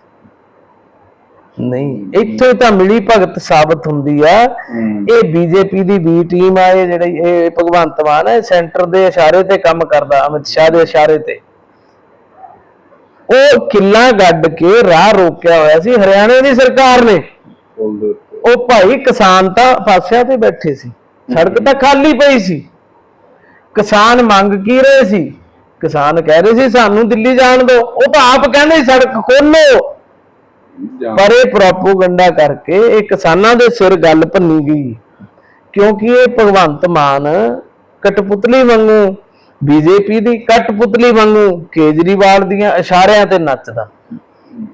ਨਹੀਂ ਇੱਥੋਂ ਤਾਂ ਮਿਲੀ ਭਗਤ ਸਾਬਤ ਹੁੰਦੀ ਆ। ਇਹ ਬੀਜੇਪੀ ਦੀ ਬੀ ਟੀਮ ਆ ਇਹ ਜਿਹੜੀ ਇਹ ਭਗਵੰਤ ਮਾਨ ਹੈ ਸੈਂਟਰ ਦੇ ਇਸ਼ਾਰੇ ਤੇ ਕੰਮ ਕਰਦਾ ਅਮਿਤ ਸ਼ਾਹ ਦੇ ਇਸ਼ਾਰੇ ਤੇ। ਉਹ ਕਿੱਲਾ ਗੱਡ ਕੇ ਰਾਹ ਰੋਕਿਆ ਹੋਇਆ ਸੀ ਹਰਿਆਣੇ ਦੀ ਸਰਕਾਰ ਨੇ। ਉਹ ਭਾਈ ਕਿਸਾਨ ਤਾਂ ਪਾਸਿਆਂ ਤੇ ਬੈਠੇ ਸੀ ਸੜਕ ਤਾਂ ਖਾਲੀ ਪਈ ਸੀ। ਕਿਸਾਨ ਮੰਗ ਕੀ ਰਹੇ ਸੀ? ਕਿਸਾਨ ਕਹਿ ਰਹੇ ਸੀ ਸਾਨੂੰ ਦਿੱਲੀ ਜਾਣ ਦਿਓ। ਉਹ ਤਾਂ ਆਪ ਕਹਿੰਦੇ ਸੜਕ ਖੋਲੋ ਪਰ ਇਹ ਪ੍ਰੋਪਗੈਂਡਾ ਕਰਕੇ ਇਹ ਕਿਸਾਨਾਂ ਦੇ ਸਿਰ ਗੱਲ ਭੰਨੀ ਗਈ। ਕਿਉਂਕਿ ਇਹ ਭਗਵੰਤ ਮਾਨ ਕਟਪੁਤਲੀ ਵਾਂਗੂ ਬੀਜੇਪੀ ਦੀ ਕਟਪੁਤਲੀ ਵਾਂਗੂ ਕੇਜਰੀਵਾਲ ਦੀਆਂ ਇਸ਼ਾਰਿਆਂ ਤੇ ਨੱਚਦਾ।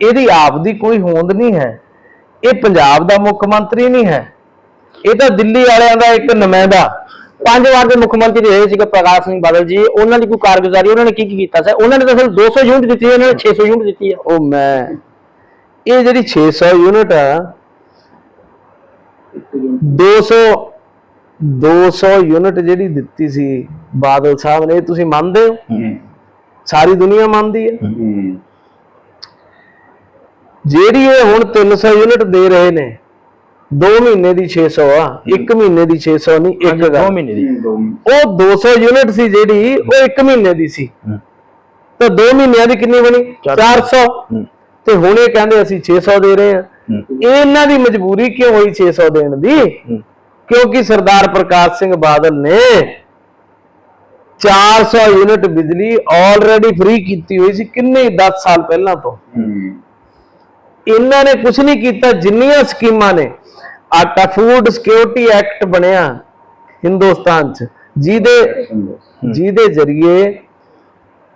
ਇਹਦੀ ਆਪ ਦੀ ਕੋਈ ਹੋਂਦ ਨਹੀਂ ਹੈ। ਇਹ ਪੰਜਾਬ ਦਾ ਮੁੱਖ ਮੰਤਰੀ ਨਹੀਂ ਹੈ। ਇਹ ਤਾਂ ਦਿੱਲੀ ਵਾਲਿਆਂ ਦਾ ਇੱਕ ਨੁਮਾਇੰਦਾ। ਪੰਜ ਵਾਰ ਦੇ ਮੁੱਖ ਮੰਤਰੀ ਰਹੇ ਸੀਗੇ ਪ੍ਰਕਾਸ਼ ਸਿੰਘ ਬਾਦਲ ਜੀ। ਉਹਨਾਂ ਦੀ ਕੋਈ ਕਾਰਗੁਜ਼ਾਰੀ ਉਹਨਾਂ ਨੇ ਕੀ ਕੀ ਕੀਤਾ ਸੀ? ਉਹਨਾਂ ਨੇ ਤਾਂ ਸਿਰਫ 200 ਯੂਨਿਟ ਦਿੱਤੀ ਹੈ, ਇਹਨਾਂ ਨੇ 600 ਯੂਨਿਟ ਦਿੱਤੀ ਹੈ ਉਹ ਮੈਂ ਇਹ ਜਿਹੜੀ 600 ਯੂਨਿਟ ਆ 200 200 ਯੂਨਿਟ ਜਿਹੜੀ ਦਿੱਤੀ ਸੀ ਬਾਦਲ ਸਾਹਿਬ ਨੇ ਇਹ ਤੁਸੀਂ ਮੰਨਦੇ ਹੋ? ਸਾਰੀ ਦੁਨੀਆ ਮੰਨਦੀ ਹੈ? ਜਿਹੜੀ ਇਹ ਹੁਣ 300 ਯੂਨਿਟ ਦੇ ਰਹੇ ਨੇ 2 ਮਹੀਨੇ ਦੀ 600 ਆ 1 ਮਹੀਨੇ ਦੀ 600 ਨਹੀਂ ਇੱਕ ਦੋ ਗੱਲ। ਮਹੀਨੇ ਦੀ। ਉਹ 200 ਯੂਨਿਟ ਸੀ ਜਿਹੜੀ ਉਹ 1 ਮਹੀਨੇ ਦੀ ਸੀ। ਤਾਂ 2 ਮਹੀਨਿਆਂ ਦੀ ਕਿੰਨੀ ਬਣੀ? 400 ਤੇ ਹੁਣ ਇਹ ਕਹਿੰਦੇ ਅਸੀਂ 600 ਦੇ ਰਹੇ ਆ ਇਹ ਇਹਨਾਂ ਦੀ ਮਜਬੂਰੀ ਕਿਉਂ ਹੋਈ 600 ਦੇਣ ਦੀ? ਕਿਉਂਕਿ ਸਰਦਾਰ ਪ੍ਰਕਾਸ਼ ਸਿੰਘ ਬਾਦਲ ਨੇ 400 ਯੂਨਿਟ ਬਿਜਲੀ ਆਲਰੇਡੀ ਫ੍ਰੀ ਕੀਤੀ ਹੋਈ ਸੀ ਕਿੰਨੇ 10 ਸਾਲ ਪਹਿਲਾਂ ਤੋਂ। ਇਹਨਾਂ ਨੇ ਕੁਝ ਨਹੀਂ ਕੀਤਾ ਜਿੰਨੀਆਂ ਸਕੀਮਾਂ ਨੇ ਆਟਾ ਫੂਡ ਸਿਕਿਉਰਿਟੀ ਐਕਟ ਬਣਿਆ ਹਿੰਦੁਸਤਾਨ 'ਚ। ਜਿਹਦੇ ਜਿਹਦੇ ਜ਼ਰੀਏ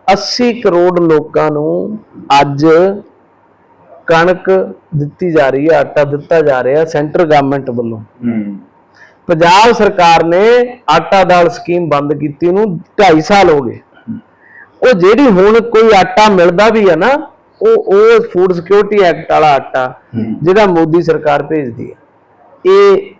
80 ਕਰੋੜ ਲੋਕਾਂ ਨੂੰ ਅੱਜ ਕਣਕ ਦਿੱਤੀ ਜਾ ਰਹੀ ਹੈ ਆਟਾ ਦਿੱਤਾ ਜਾ ਰਿਹਾ ਸੈਂਟਰ ਗਵਰਨਮੈਂਟ ਵੱਲੋਂ। ਪੰਜਾਬ ਸਰਕਾਰ ਨੇ ਆਟਾ ਦਾਲ ਸਕੀਮ ਬੰਦ ਕੀਤੀ ਨੂੰ 2.5 ਸਾਲ ਹੋ ਗਏ। ਉਹ ਜਿਹੜੀ ਹੁਣ ਕੋਈ ਆਟਾ ਮਿਲਦਾ ਵੀ ਹੈ ਨਾ ਉਹ ਉਹ ਫੂਡ ਸਿਕਿਉਰਿਟੀ ਐਕਟ ਵਾਲਾ ਆਟਾ ਜਿਹੜਾ ਮੋਦੀ ਸਰਕਾਰ ਭੇਜਦੀ ਹੈ। ਇਹ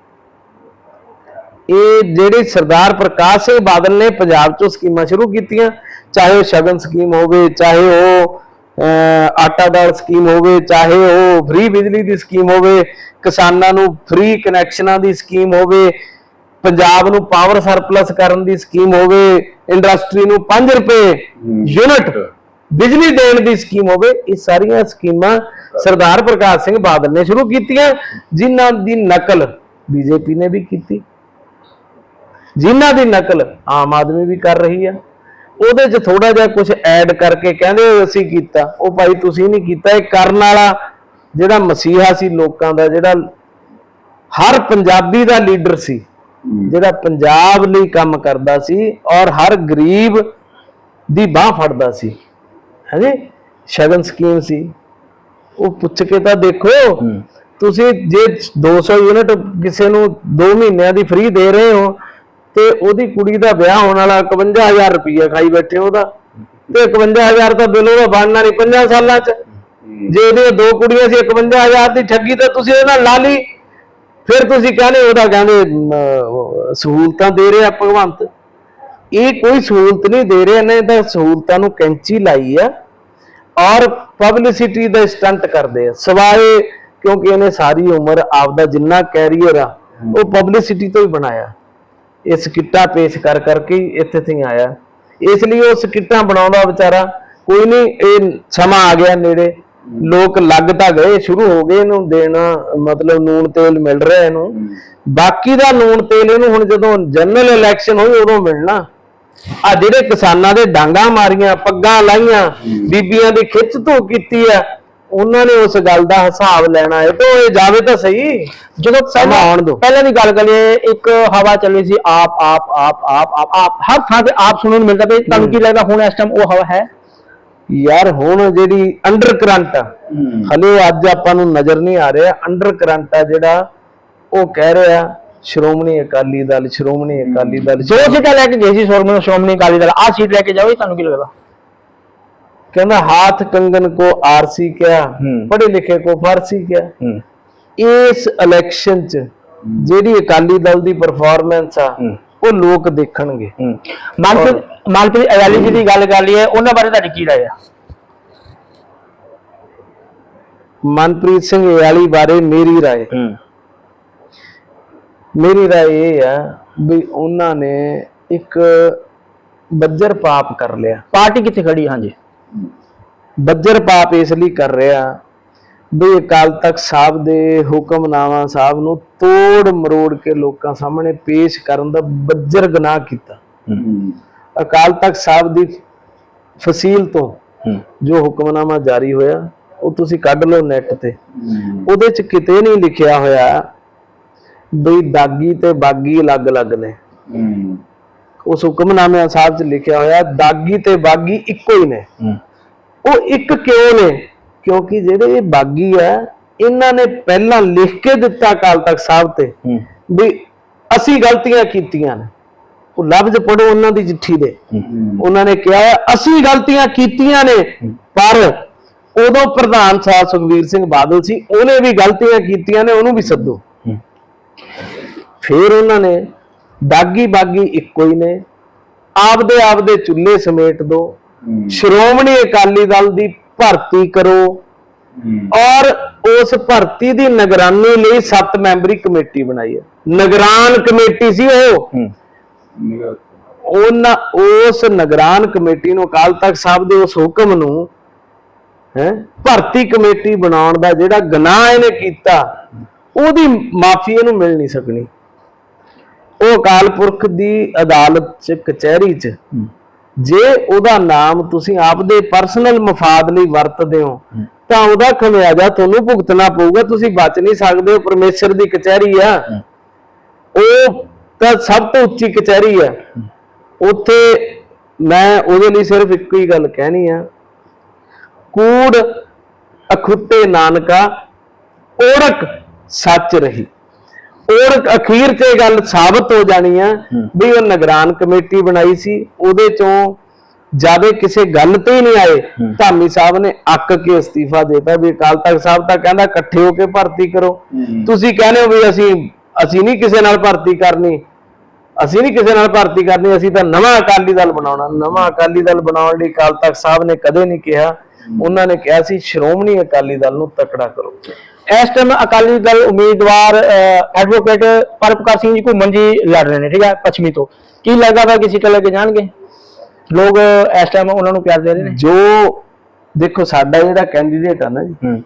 ਇਹ ਜਿਹੜੇ ਸਰਦਾਰ ਪ੍ਰਕਾਸ਼ ਸਿੰਘ ਬਾਦਲ ਨੇ ਪੰਜਾਬ ਚੋਂ ਸਕੀਮਾਂ ਸ਼ੁਰੂ ਕੀਤੀਆਂ ਚਾਹੇ ਉਹ ਸ਼ਗਨ ਸਕੀਮ ਹੋਵੇ ਚਾਹੇ ਉਹ ਆਟਾ ਦਾਲ ਸਕੀਮ ਹੋਵੇ, ਚਾਹੇ ਉਹ ਫ੍ਰੀ ਬਿਜਲੀ ਦੀ ਸਕੀਮ ਹੋਵੇ, ਕਿਸਾਨਾਂ ਨੂੰ ਫ੍ਰੀ ਕਨੈਕਸ਼ਨਾਂ ਦੀ ਸਕੀਮ ਹੋਵੇ, ਪੰਜਾਬ ਨੂੰ ਪਾਵਰ ਸਰਪਲਸ ਕਰਨ ਦੀ ਸਕੀਮ ਹੋਵੇ ਇੰਡਸਟਰੀ ਨੂੰ 5 ਰੁਪਏ ਯੂਨਿਟ ਬਿਜਲੀ ਦੇਣ ਦੀ ਸਕੀਮ ਹੋਵੇ, ਇਹ ਸਾਰੀਆਂ ਸਕੀਮਾਂ ਸਰਦਾਰ ਪ੍ਰਕਾਸ਼ ਸਿੰਘ ਬਾਦਲ ਨੇ ਸ਼ੁਰੂ ਕੀਤੀਆਂ, ਜਿਨ੍ਹਾਂ ਦੀ ਨਕਲ ਬੀਜੇਪੀ ਨੇ ਵੀ ਕੀਤੀ, ਜਿਨ੍ਹਾਂ ਦੀ ਨਕਲ ਆਮ ਆਦਮੀ ਵੀ ਕਰ ਰਹੀ ਆ। ਉਹਦੇ 'ਚ ਥੋੜਾ ਜਿਹਾ ਕੁਝ ਐਡ ਕਰਕੇ ਕਹਿੰਦੇ ਅਸੀਂ ਕੀਤਾ। ਉਹ ਭਾਈ ਤੁਸੀਂ ਨਹੀਂ ਕੀਤਾ। ਇਹ ਕਰਨ ਵਾਲਾ ਜਿਹੜਾ ਮਸੀਹਾ ਸੀ ਲੋਕਾਂ ਦਾ ਜਿਹੜਾ ਹਰ ਪੰਜਾਬੀ ਦਾ ਲੀਡਰ ਸੀ ਜਿਹੜਾ ਪੰਜਾਬ ਲਈ ਕੰਮ ਕਰਦਾ ਸੀ ਔਰ ਹਰ ਗਰੀਬ ਦੀ ਬਾਹ ਫੜਦਾ ਸੀ। ਹਾਂਜੀ ਸ਼ਗਨ ਸਕੀਮ ਸੀ। ਉਹ ਪੁੱਛ ਕੇ ਤਾਂ ਦੇਖੋ ਤੁਸੀਂ ਜੇ 200 ਯੂਨਿਟ ਕਿਸੇ ਨੂੰ 2 ਮਹੀਨਿਆਂ ਦੀ ਫ੍ਰੀ ਦੇ ਰਹੇ ਹੋ ਤੇ ਉਹਦੀ ਕੁੜੀ ਦਾ ਵਿਆਹ ਹੋਣ ਵਾਲਾ 51000 ਰੁਪਇਆ ਖਾਈ ਬੈਠੇ ਹੋ ਉਹਦਾ। ਤੇ 51000 ਤਾਂ ਬਿੱਲ ਉਹਦਾ ਬਣਨਾ ਨਹੀਂ 5 ਸਾਲਾਂ ਚ। ਜੇ ਉਹਦੀਆਂ ਦੋ ਕੁੜੀਆਂ ਸੀ 51000 ਦੀ ਠੱਗੀ ਤਾਂ ਤੁਸੀਂ ਉਹਦੇ ਲਾ ਲਈ। ਫਿਰ ਤੁਸੀਂ ਕਹਿੰਦੇ, ਉਹਦਾ ਕਹਿੰਦੇ ਸਹੂਲਤਾਂ ਦੇ ਰਿਹਾ ਭਗਵੰਤ। ਇਹ ਕੋਈ ਸਹੂਲਤ ਨਹੀਂ ਦੇ ਰਿਹਾ, ਇਹਨੇ ਤਾਂ ਸਹੂਲਤਾਂ ਨੂੰ ਕੈਂਚੀ ਲਾਈ ਆ ਔਰ ਪਬਲਿਸਿਟੀ ਦਾ ਸਟੰਟ ਕਰਦੇ ਆ। ਸਵਾਏ, ਕਿਉਂਕਿ ਇਹਨੇ ਸਾਰੀ ਉਮਰ ਆਪਦਾ ਜਿੰਨਾ ਕੈਰੀਅਰ ਆ, ਉਹ ਪਬਲਿਸਿਟੀ ਤੋਂ ਹੀ ਬਣਾਇਆ। ਇਹ ਸਕਿੱਟਾਂ ਪੇਸ਼ ਕਰ ਕਰਕੇ ਇੱਥੇ ਤੱਕ ਆਇਆ। ਇਸ ਲਈ ਉਹ ਸਕਿੱਟਾਂ ਬਣਾਉਂਦਾ ਵਿਚਾਰਾ। ਕੋਈ ਨਹੀਂ, ਇਹ ਸਮਾਂ ਆ ਗਿਆ ਨੇੜੇ। ਲੋਕ ਲੱਗ ਤਾਂ ਗਏ, ਸ਼ੁਰੂ ਹੋ ਗਏ ਇਹਨੂੰ ਦੇਣਾ, ਮਤਲਬ ਨੂਨ ਤੇਲ ਮਿਲ ਰਿਹਾ ਇਹਨੂੰ। ਬਾਕੀ ਦਾ ਨੂਨ ਤੇਲ ਇਹਨੂੰ ਹੁਣ ਜਦੋਂ ਜਨਰਲ ਇਲੈਕਸ਼ਨ ਹੋਈ, ਉਦੋਂ ਮਿਲਣਾ। ਆ ਜਿਹੜੇ ਕਿਸਾਨਾਂ ਦੇ ਡਾਂਗਾ ਮਾਰੀਆਂ, ਪੱਗਾਂ ਲਾਈਆਂ, ਬੀਬੀਆਂ ਦੀ ਖਿੱਚ ਧੂ ਕੀਤੀ ਆ ਉਹਨਾਂ ਨੇ ਉਸ ਗੱਲ ਦਾ ਹਿਸਾਬ ਲੈਣਾ ਹੈ ਤੇ ਇਹ ਜਾਵੇ ਤਾਂ ਸਹੀ। ਜਦੋਂ ਸਮਾਂ ਆਉਣ ਦਿਓ। ਪਹਿਲਾਂ ਦੀ ਗੱਲ ਕਰੀਏ ਇੱਕ ਹਵਾ ਚੱਲੀ ਸੀ ਆਪ ਆਪ ਆਪ ਆਪ ਆਪ ਆਪ ਹਰ ਥਾਂ ਤੇ ਆਪ ਸੁਣਨ ਨੂੰ ਮਿਲਦਾ ਤੇ ਤੁਹਾਨੂੰ ਕੀ ਲੱਗਦਾ ਹੁਣ ਇਸ ਟਾਈਮ ਉਹ ਹਵਾ ਹੈ? ਯਾਰ ਹੁਣ ਜਿਹੜੀ ਅੰਡਰ ਕਰੰਟ ਆ ਹਲੇ ਅੱਜ ਆਪਾਂ ਨੂੰ ਨਜ਼ਰ ਨਹੀਂ ਆ ਰਿਹਾ। ਅੰਡਰ ਕਰੰਟ ਆ ਜਿਹੜਾ ਉਹ ਕਹਿ ਰਿਹਾ ਸ਼੍ਰੋਮਣੀ ਅਕਾਲੀ ਦਲ ਸ਼੍ਰੋਮਣੀ ਅਕਾਲੀ ਦਲ ਦੋ ਸੀਟਾਂ ਲੈ ਕੇ ਗਏ ਸੀ ਸ਼੍ਰੋਮਣੀ ਸ਼੍ਰੋਮਣੀ ਅਕਾਲੀ ਦਲ। ਆਹ ਸੀਟ ਲੈ ਕੇ ਜਾਓ ਤੁਹਾਨੂੰ ਕੀ ਲੱਗਦਾ? ਕਹਿੰਦਾ ਹਾਥ ਕੰਗਨ ਕੋ ਆਰਸੀ ਕਿਆ। ਪੜ੍ਹੇ ਲਿਖੇ ਕੋ ਫਾਰਸੀ ਕਿਆ। ਇਸ ਇਲੈਕਸ਼ਨ 'ਚ ਜਿਹੜੀ ਅਕਾਲੀ ਦਲ ਦੀ ਪਰਫਾਰਮੈਂਸ ਆ। ਉਹ ਲੋਕ ਦੇਖਣਗੇ। ਮਨਪ੍ਰੀਤ ਮਨਪ੍ਰੀਤ ਅਯਾਲੀ ਜੀ ਦੀ ਗੱਲ ਕਰ ਲਈਏ ਉਹਨਾਂ ਬਾਰੇ ਤੁਹਾਡੀ ਕੀ ਰਾਏ ਆ? ਮਨਪ੍ਰੀਤ ਸਿੰਘ ਯਾਲੀ ਬਾਰੇ ਮੇਰੀ ਰਾਏ। ਮੇਰੀ ਰਾਏ ਇਹ ਆ ਵੀ ਉਹਨਾਂ ਨੇ ਇੱਕ ਬੱਜਰ ਪਾਪ ਕਰ ਲਿਆ। ਪਾਰਟੀ ਕਿੱਥੇ ਖੜੀ? ਹਾਂਜੀ। ਬੱਜਰ ਪਾਪ ਇਸ ਲਈ ਕਰ ਰਿਹਾ ਵੀ ਅਕਾਲ ਤਖਤ ਸਾਹਿਬ ਦੇ ਹੁਕਮਨਾਮਾ ਸਾਹਿਬ ਨੂੰ ਤੋੜ ਮਰੋੜ ਕੇ ਲੋਕਾਂ ਸਾਹਮਣੇ ਪੇਸ਼ ਕਰਨ ਦਾ ਬੱਜਰ ਗੁਨਾਹ ਕੀਤਾ। ਅਕਾਲ ਤਖਤ ਸਾਹਿਬ ਦੀ ਫਸੀਲ ਤੋਂ ਜੋ ਹੁਕਮਨਾਮਾ ਜਾਰੀ ਹੋਇਆ ਉਹ ਤੁਸੀਂ ਕੱਢ ਲਓ ਨੈਟ ਤੇ। ਉਹਦੇ ਚ ਕਿਤੇ ਨਹੀਂ ਲਿਖਿਆ ਹੋਇਆ ਵੀ ਦਾਗੀ ਤੇ ਬਾਗੀ ਅਲੱਗ-ਅਲੱਗ ਨੇ। ਉਸ ਹੁਕਮਨਾਮੇ ਸਾਹਿਬ ਚ ਲਿਖਿਆ ਹੋਇਆ ਦਾਗੀ ਤੇ ਬਾਗੀ ਇੱਕੋ ਹੀ ਨੇ। ਉਹ ਇੱਕ ਕਿਉਂ ਨੇ? ਕਿਉਂਕਿ ਜਿਹੜੇ ਇਹ ਬਾਗੀ ਆ ਇਹਨਾਂ ਨੇ ਪਹਿਲਾਂ ਲਿਖ ਕੇ ਦਿੱਤਾ ਅਕਾਲ ਤਖਤ ਸਾਹਿਬ ਤੇ ਵੀ ਅਸੀਂ ਗਲਤੀਆਂ ਕੀਤੀਆਂ ਨੇ। ਉਹ ਲਫ਼ਜ਼ ਪੜੋ ਉਹਨਾਂ ਦੀ ਚਿੱਠੀ ਦੇ। ਉਹਨਾਂ ਨੇ ਕਿਹਾ ਅਸੀਂ ਗਲਤੀਆਂ ਕੀਤੀਆਂ ਨੇ ਪਰ ਉਦੋਂ ਪ੍ਰਧਾਨ ਸਾਹਿਬ ਸੁਖਵੀਰ ਸਿੰਘ ਬਾਦਲ ਸੀ ਉਹਨੇ ਵੀ ਗਲਤੀਆਂ ਕੀਤੀਆਂ ਨੇ ਉਹਨੂੰ ਵੀ ਸੱਦੋ। ਫਿਰ ਉਹਨਾਂ ਨੇ ਦਾਗੀ ਬਾਗੀ ਇੱਕੋ ਹੀ ਨੇ। ਆਪਦੇ ਆਪਦੇ ਚੁੱਲ੍ਹੇ ਸਮੇਟ ਦੋ। ਸ਼੍ਰੋਮਣੀ ਅਕਾਲੀ ਦਲ ਦੀ ਭਰਤੀ ਕਰੋ। ਔਰ ਉਸ ਭਰਤੀ ਦੀ ਨਿਗਰਾਨੀ ਲਈ 7 ਮੈਂਬਰੀ ਕਮੇਟੀ ਬਣਾਈ ਹੈ। ਨਿਗਰਾਨ ਕਮੇਟੀ ਸੀ ਉਹ। ਉਹਨਾਂ ਉਸ ਨਿਗਰਾਨ ਕਮੇਟੀ ਨੂੰ ਅਕਾਲ ਤਖਤ ਸਾਹਿਬ ਦੇ ਉਸ ਹੁਕਮ ਨੂੰ ਹੈ ਭਰਤੀ ਕਮੇਟੀ ਬਣਾਉਣ ਦਾ ਜਿਹੜਾ ਗੁਨਾਹ ਇਹਨੇ ਕੀਤਾ ਉਹਦੀ ਮਾਫੀ ਇਹਨੂੰ ਮਿਲ ਨਹੀਂ ਸਕਣੀ। ਉਹ ਅਕਾਲ ਪੁਰਖ ਦੀ ਅਦਾਲਤ ਚ ਕਚਹਿਰੀ ਚ। ਜੇ ਉਹਦਾ ਨਾਮ ਤੁਸੀਂ ਆਪਦੇ ਪਰਸਨਲ ਮਫਾਦ ਲਈ ਵਰਤਦੇ ਹੋ ਤਾਂ ਉਹਦਾ ਖਮਿਆਜਾ ਤੁਹਾਨੂੰ ਭੁਗਤਣਾ ਪਊਗਾ। ਤੁਸੀਂ ਬਚ ਨਹੀਂ ਸਕਦੇ ਪਰਮੇਸ਼ਰ ਦੀ ਕਚਹਿਰੀ ਆ। ਉਹ ਤਾਂ ਸਭ ਤੋਂ ਉੱਚੀ ਕਚਹਿਰੀ ਆ। ਉੱਥੇ ਮੈਂ ਉਹਦੇ ਲਈ ਸਿਰਫ ਇੱਕੋ ਹੀ ਗੱਲ ਕਹਿਣੀ ਆ। ਕੂੜ ਅਖੁੱਟੇ ਨਾਨਕਾ ਓੜਕ ਸੱਚ ਰਹੀ। ਓੜਕ ਅਖੀਰ ਤੇ ਗੱਲ ਸਾਬਤ ਹੋ ਜਾਣੀ ਆ ਵੀ ਉਹ ਨਿਗਰਾਨ ਕਮੇਟੀ ਬਣਾਈ ਸੀ ਉਹਦੇ ਚੋਂ ਜਾਵੇ ਕਿਸੇ ਗੱਲ ਤੇ ਹੀ ਨਹੀਂ ਆਏ ਧਾਮੀ ਸਾਹਿਬ ਨੇ ਅੱਕ ਕੇ ਅਸਤੀਫਾ ਦੇਤਾ ਵੀ ਅਕਾਲ ਤਖਤ ਸਾਹਿਬ ਤਾਂ ਕਹਿੰਦਾ ਇਕੱਠੇ ਹੋ ਕੇ ਭਰਤੀ ਕਰੋ। ਤੁਸੀਂ ਕਹਿੰਦੇ ਹੋ ਵੀ ਅਸੀਂ ਅਸੀਂ ਨਹੀਂ ਕਿਸੇ ਨਾਲ ਭਰਤੀ ਕਰਨੀ ਅਸੀਂ ਨਹੀਂ ਕਿਸੇ ਨਾਲ ਭਰਤੀ ਕਰਨੀ ਅਸੀਂ ਤਾਂ ਨਵਾਂ ਅਕਾਲੀ ਦਲ ਬਣਾਉਣਾ ਨਵਾਂ ਅਕਾਲੀ ਦਲ ਬਣਾਉਣ ਲਈ ਅਕਾਲ ਤਖਤ ਸਾਹਿਬ ਨੇ ਕਦੇ ਨਹੀਂ ਕਿਹਾ। ਉਹਨਾਂ ਨੇ ਕਿਹਾ ਸੀ ਸ਼੍ਰੋਮਣੀ ਅਕਾਲੀ ਦਲ ਨੂੰ ਤਕੜਾ ਕਰੋ। ਇਸ ਟਾਈਮ ਅਕਾਲੀ ਦਲ ਉਮੀਦਵਾਰ ਐਡਵੋਕੇਟ ਪਰਪਕਾਰ ਸਿੰਘ ਜੀ ਘੁੰਮਣ ਜੀ ਲੜ ਰਹੇ ਨੇ ਠੀਕ ਹੈ ਪੱਛਮੀ ਤੋਂ। ਕੀ ਲੱਗਦਾ ਵਾ ਕਿ ਸੀਟਾਂ ਲੈ ਕੇ ਜਾਣਗੇ? ਲੋਕ ਇਸ ਟਾਈਮ ਉਹਨਾਂ ਨੂੰ ਪਿਆਰ ਦੇ ਰਹੇ ਨੇ। ਜੋ ਦੇਖੋ ਸਾਡਾ ਜਿਹੜਾ ਕੈਂਡੀਡੇਟ ਆ ਨਾ ਜੀ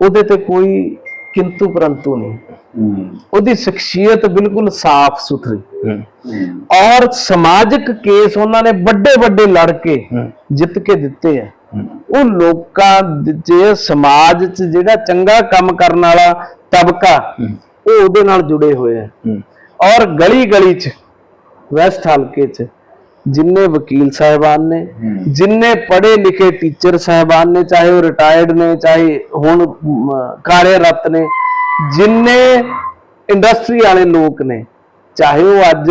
ਉਹਦੇ ਤੇ ਕੋਈ ਕਿੰਤੂ ਪਰੰਤੂ ਨਹੀਂ। ਉਹਦੀ ਸ਼ਖਸੀਅਤ ਬਿਲਕੁਲ ਸਾਫ਼ ਸੁਥਰੀ। ਔਰ ਸਮਾਜਿਕ ਕੇਸ ਉਹਨਾਂ ਨੇ ਵੱਡੇ ਵੱਡੇ ਲੜ ਕੇ। ਜਿੱਤ ਕੇ ਦਿੱਤੇ ਆ। ਉਹ ਲੋਕਾਂ ਦੇ- ਜੇ ਸਮਾਜ 'ਚ ਜਿਹੜਾ ਚੰਗਾ ਕੰਮ ਕਰਨ ਵਾਲਾ ਤਬਕਾ ਉਹ ਉਹਦੇ ਨਾਲ ਜੁੜੇ ਹੋਏ ਆ। ਔਰ ਗਲੀ ਗਲੀ 'ਚ ਵੈਸਟ ਹਲਕੇ 'ਚ ਜਿੰਨੇ ਵਕੀਲ ਸਾਹਿਬਾਨ ਨੇ ਜਿੰਨੇ ਪੜ੍ਹੇ ਲਿਖੇ ਟੀਚਰ ਸਾਹਿਬਾਨ ਨੇ ਚਾਹੇ ਉਹ ਰਿਟਾਇਰਡ ਨੇ ਚਾਹੇ ਹੁਣ ਅਮ, ਕਾਰਿਆਰਤ ਨੇ ਜਿੰਨੇ ਇੰਡਸਟਰੀ ਵਾਲੇ ਲੋਕ ਨੇ ਚਾਹੇ ਉਹ ਅੱਜ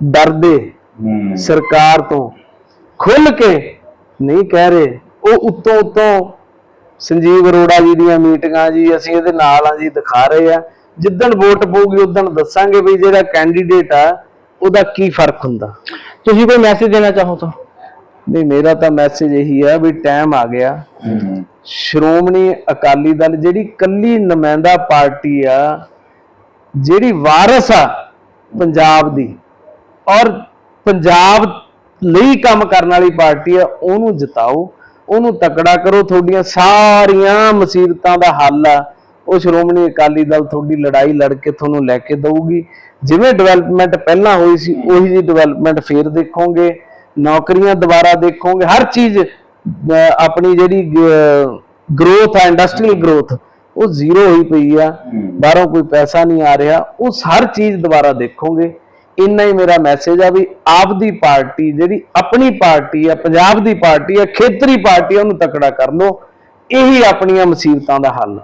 ਡਰਦੇ ਸਰਕਾਰ ਤੋਂ ਖੁੱਲ ਕੇ ਨਹੀਂ ਕਹਿ ਰਹੇ ਉਹ ਉੱਤੋਂ ਉੱਤੋਂ ਸੰਜੀਵ ਅਰੋੜਾ ਜੀ ਦੀਆਂ ਮੀਟਿੰਗਾਂ ਜੀ ਅਸੀਂ ਇਹਦੇ ਨਾਲ ਆ ਜੀ ਦਿਖਾ ਰਹੇ ਆ। ਜਿੱਦਣ ਵੋਟ ਪਊਗੀ ਉਦੋਂ ਦੱਸਾਂਗੇ ਵੀ ਜਿਹੜਾ ਕੈਂਡੀਡੇਟ ਆ ਉਹਦਾ ਕੀ ਫ਼ਰਕ ਹੁੰਦਾ? ਤੁਸੀਂ ਕੋਈ ਮੈਸੇਜ ਦੇਣਾ ਚਾਹੋ ਤਾਂ? ਨਹੀਂ ਮੇਰਾ ਤਾਂ ਮੈਸੇਜ ਇਹੀ ਆ ਵੀ ਟਾਈਮ ਆ ਗਿਆ। ਸ਼੍ਰੋਮਣੀ ਅਕਾਲੀ ਦਲ ਜਿਹੜੀ ਕੱਲੀ ਨੁਮਾਇੰਦਾ ਪਾਰਟੀ ਆ ਜਿਹੜੀ ਵਾਰਸ ਆ ਪੰਜਾਬ ਦੀ ਔਰ ਪੰਜਾਬ ਲਈ ਕੰਮ ਕਰਨ ਵਾਲੀ ਪਾਰਟੀ ਆ ਉਹਨੂੰ ਜਿਤਾਓ ਉਹਨੂੰ ਤਕੜਾ ਕਰੋ ਤੁਹਾਡੀਆਂ ਸਾਰੀਆਂ ਮੁਸੀਬਤਾਂ ਦਾ ਹੱਲ ਆ। ਉਹ ਸ਼੍ਰੋਮਣੀ ਅਕਾਲੀ ਦਲ ਤੁਹਾਡੀ ਲੜਾਈ ਲੜ ਕੇ ਤੁਹਾਨੂੰ ਲੈ ਕੇ ਦਊਗੀ। ਜਿਵੇਂ ਡਿਵੈਲਪਮੈਂਟ ਪਹਿਲਾਂ ਹੋਈ ਸੀ ਉਹੀ ਜੀ ਡਿਵੈਲਪਮੈਂਟ ਫੇਰ ਦੇਖੋਗੇ। ਨੌਕਰੀਆਂ ਦੁਬਾਰਾ ਦੇਖੋਗੇ। ਹਰ ਚੀਜ਼ ਆਪਣੀ ਜਿਹੜੀ ਗਰੋਥ ਆ ਇੰਡਸਟਰੀਅਲ ਗਰੋਥ ਉਹ ਜ਼ੀਰੋ ਹੋਈ ਪਈ ਆ। ਬਾਹਰੋਂ ਕੋਈ ਪੈਸਾ ਨਹੀਂ ਆ ਰਿਹਾ। ਉਹ ਹਰ ਚੀਜ਼ ਦੁਬਾਰਾ ਦੇਖੋਗੇ। ਇੰਨਾ ਹੀ ਮੇਰਾ ਮੈਸੇਜ ਆ ਵੀ ਆਪ ਦੀ ਪਾਰਟੀ ਜਿਹੜੀ ਆਪਣੀ ਪਾਰਟੀ ਆ ਪੰਜਾਬ ਦੀ ਪਾਰਟੀ ਆ ਖੇਤਰੀ ਪਾਰਟੀ ਆ ਉਹਨੂੰ ਤਕੜਾ ਕਰ ਲਓ। ਇਹੀ ਆਪਣੀਆਂ ਮੁਸੀਬਤਾਂ ਦਾ ਹੱਲ।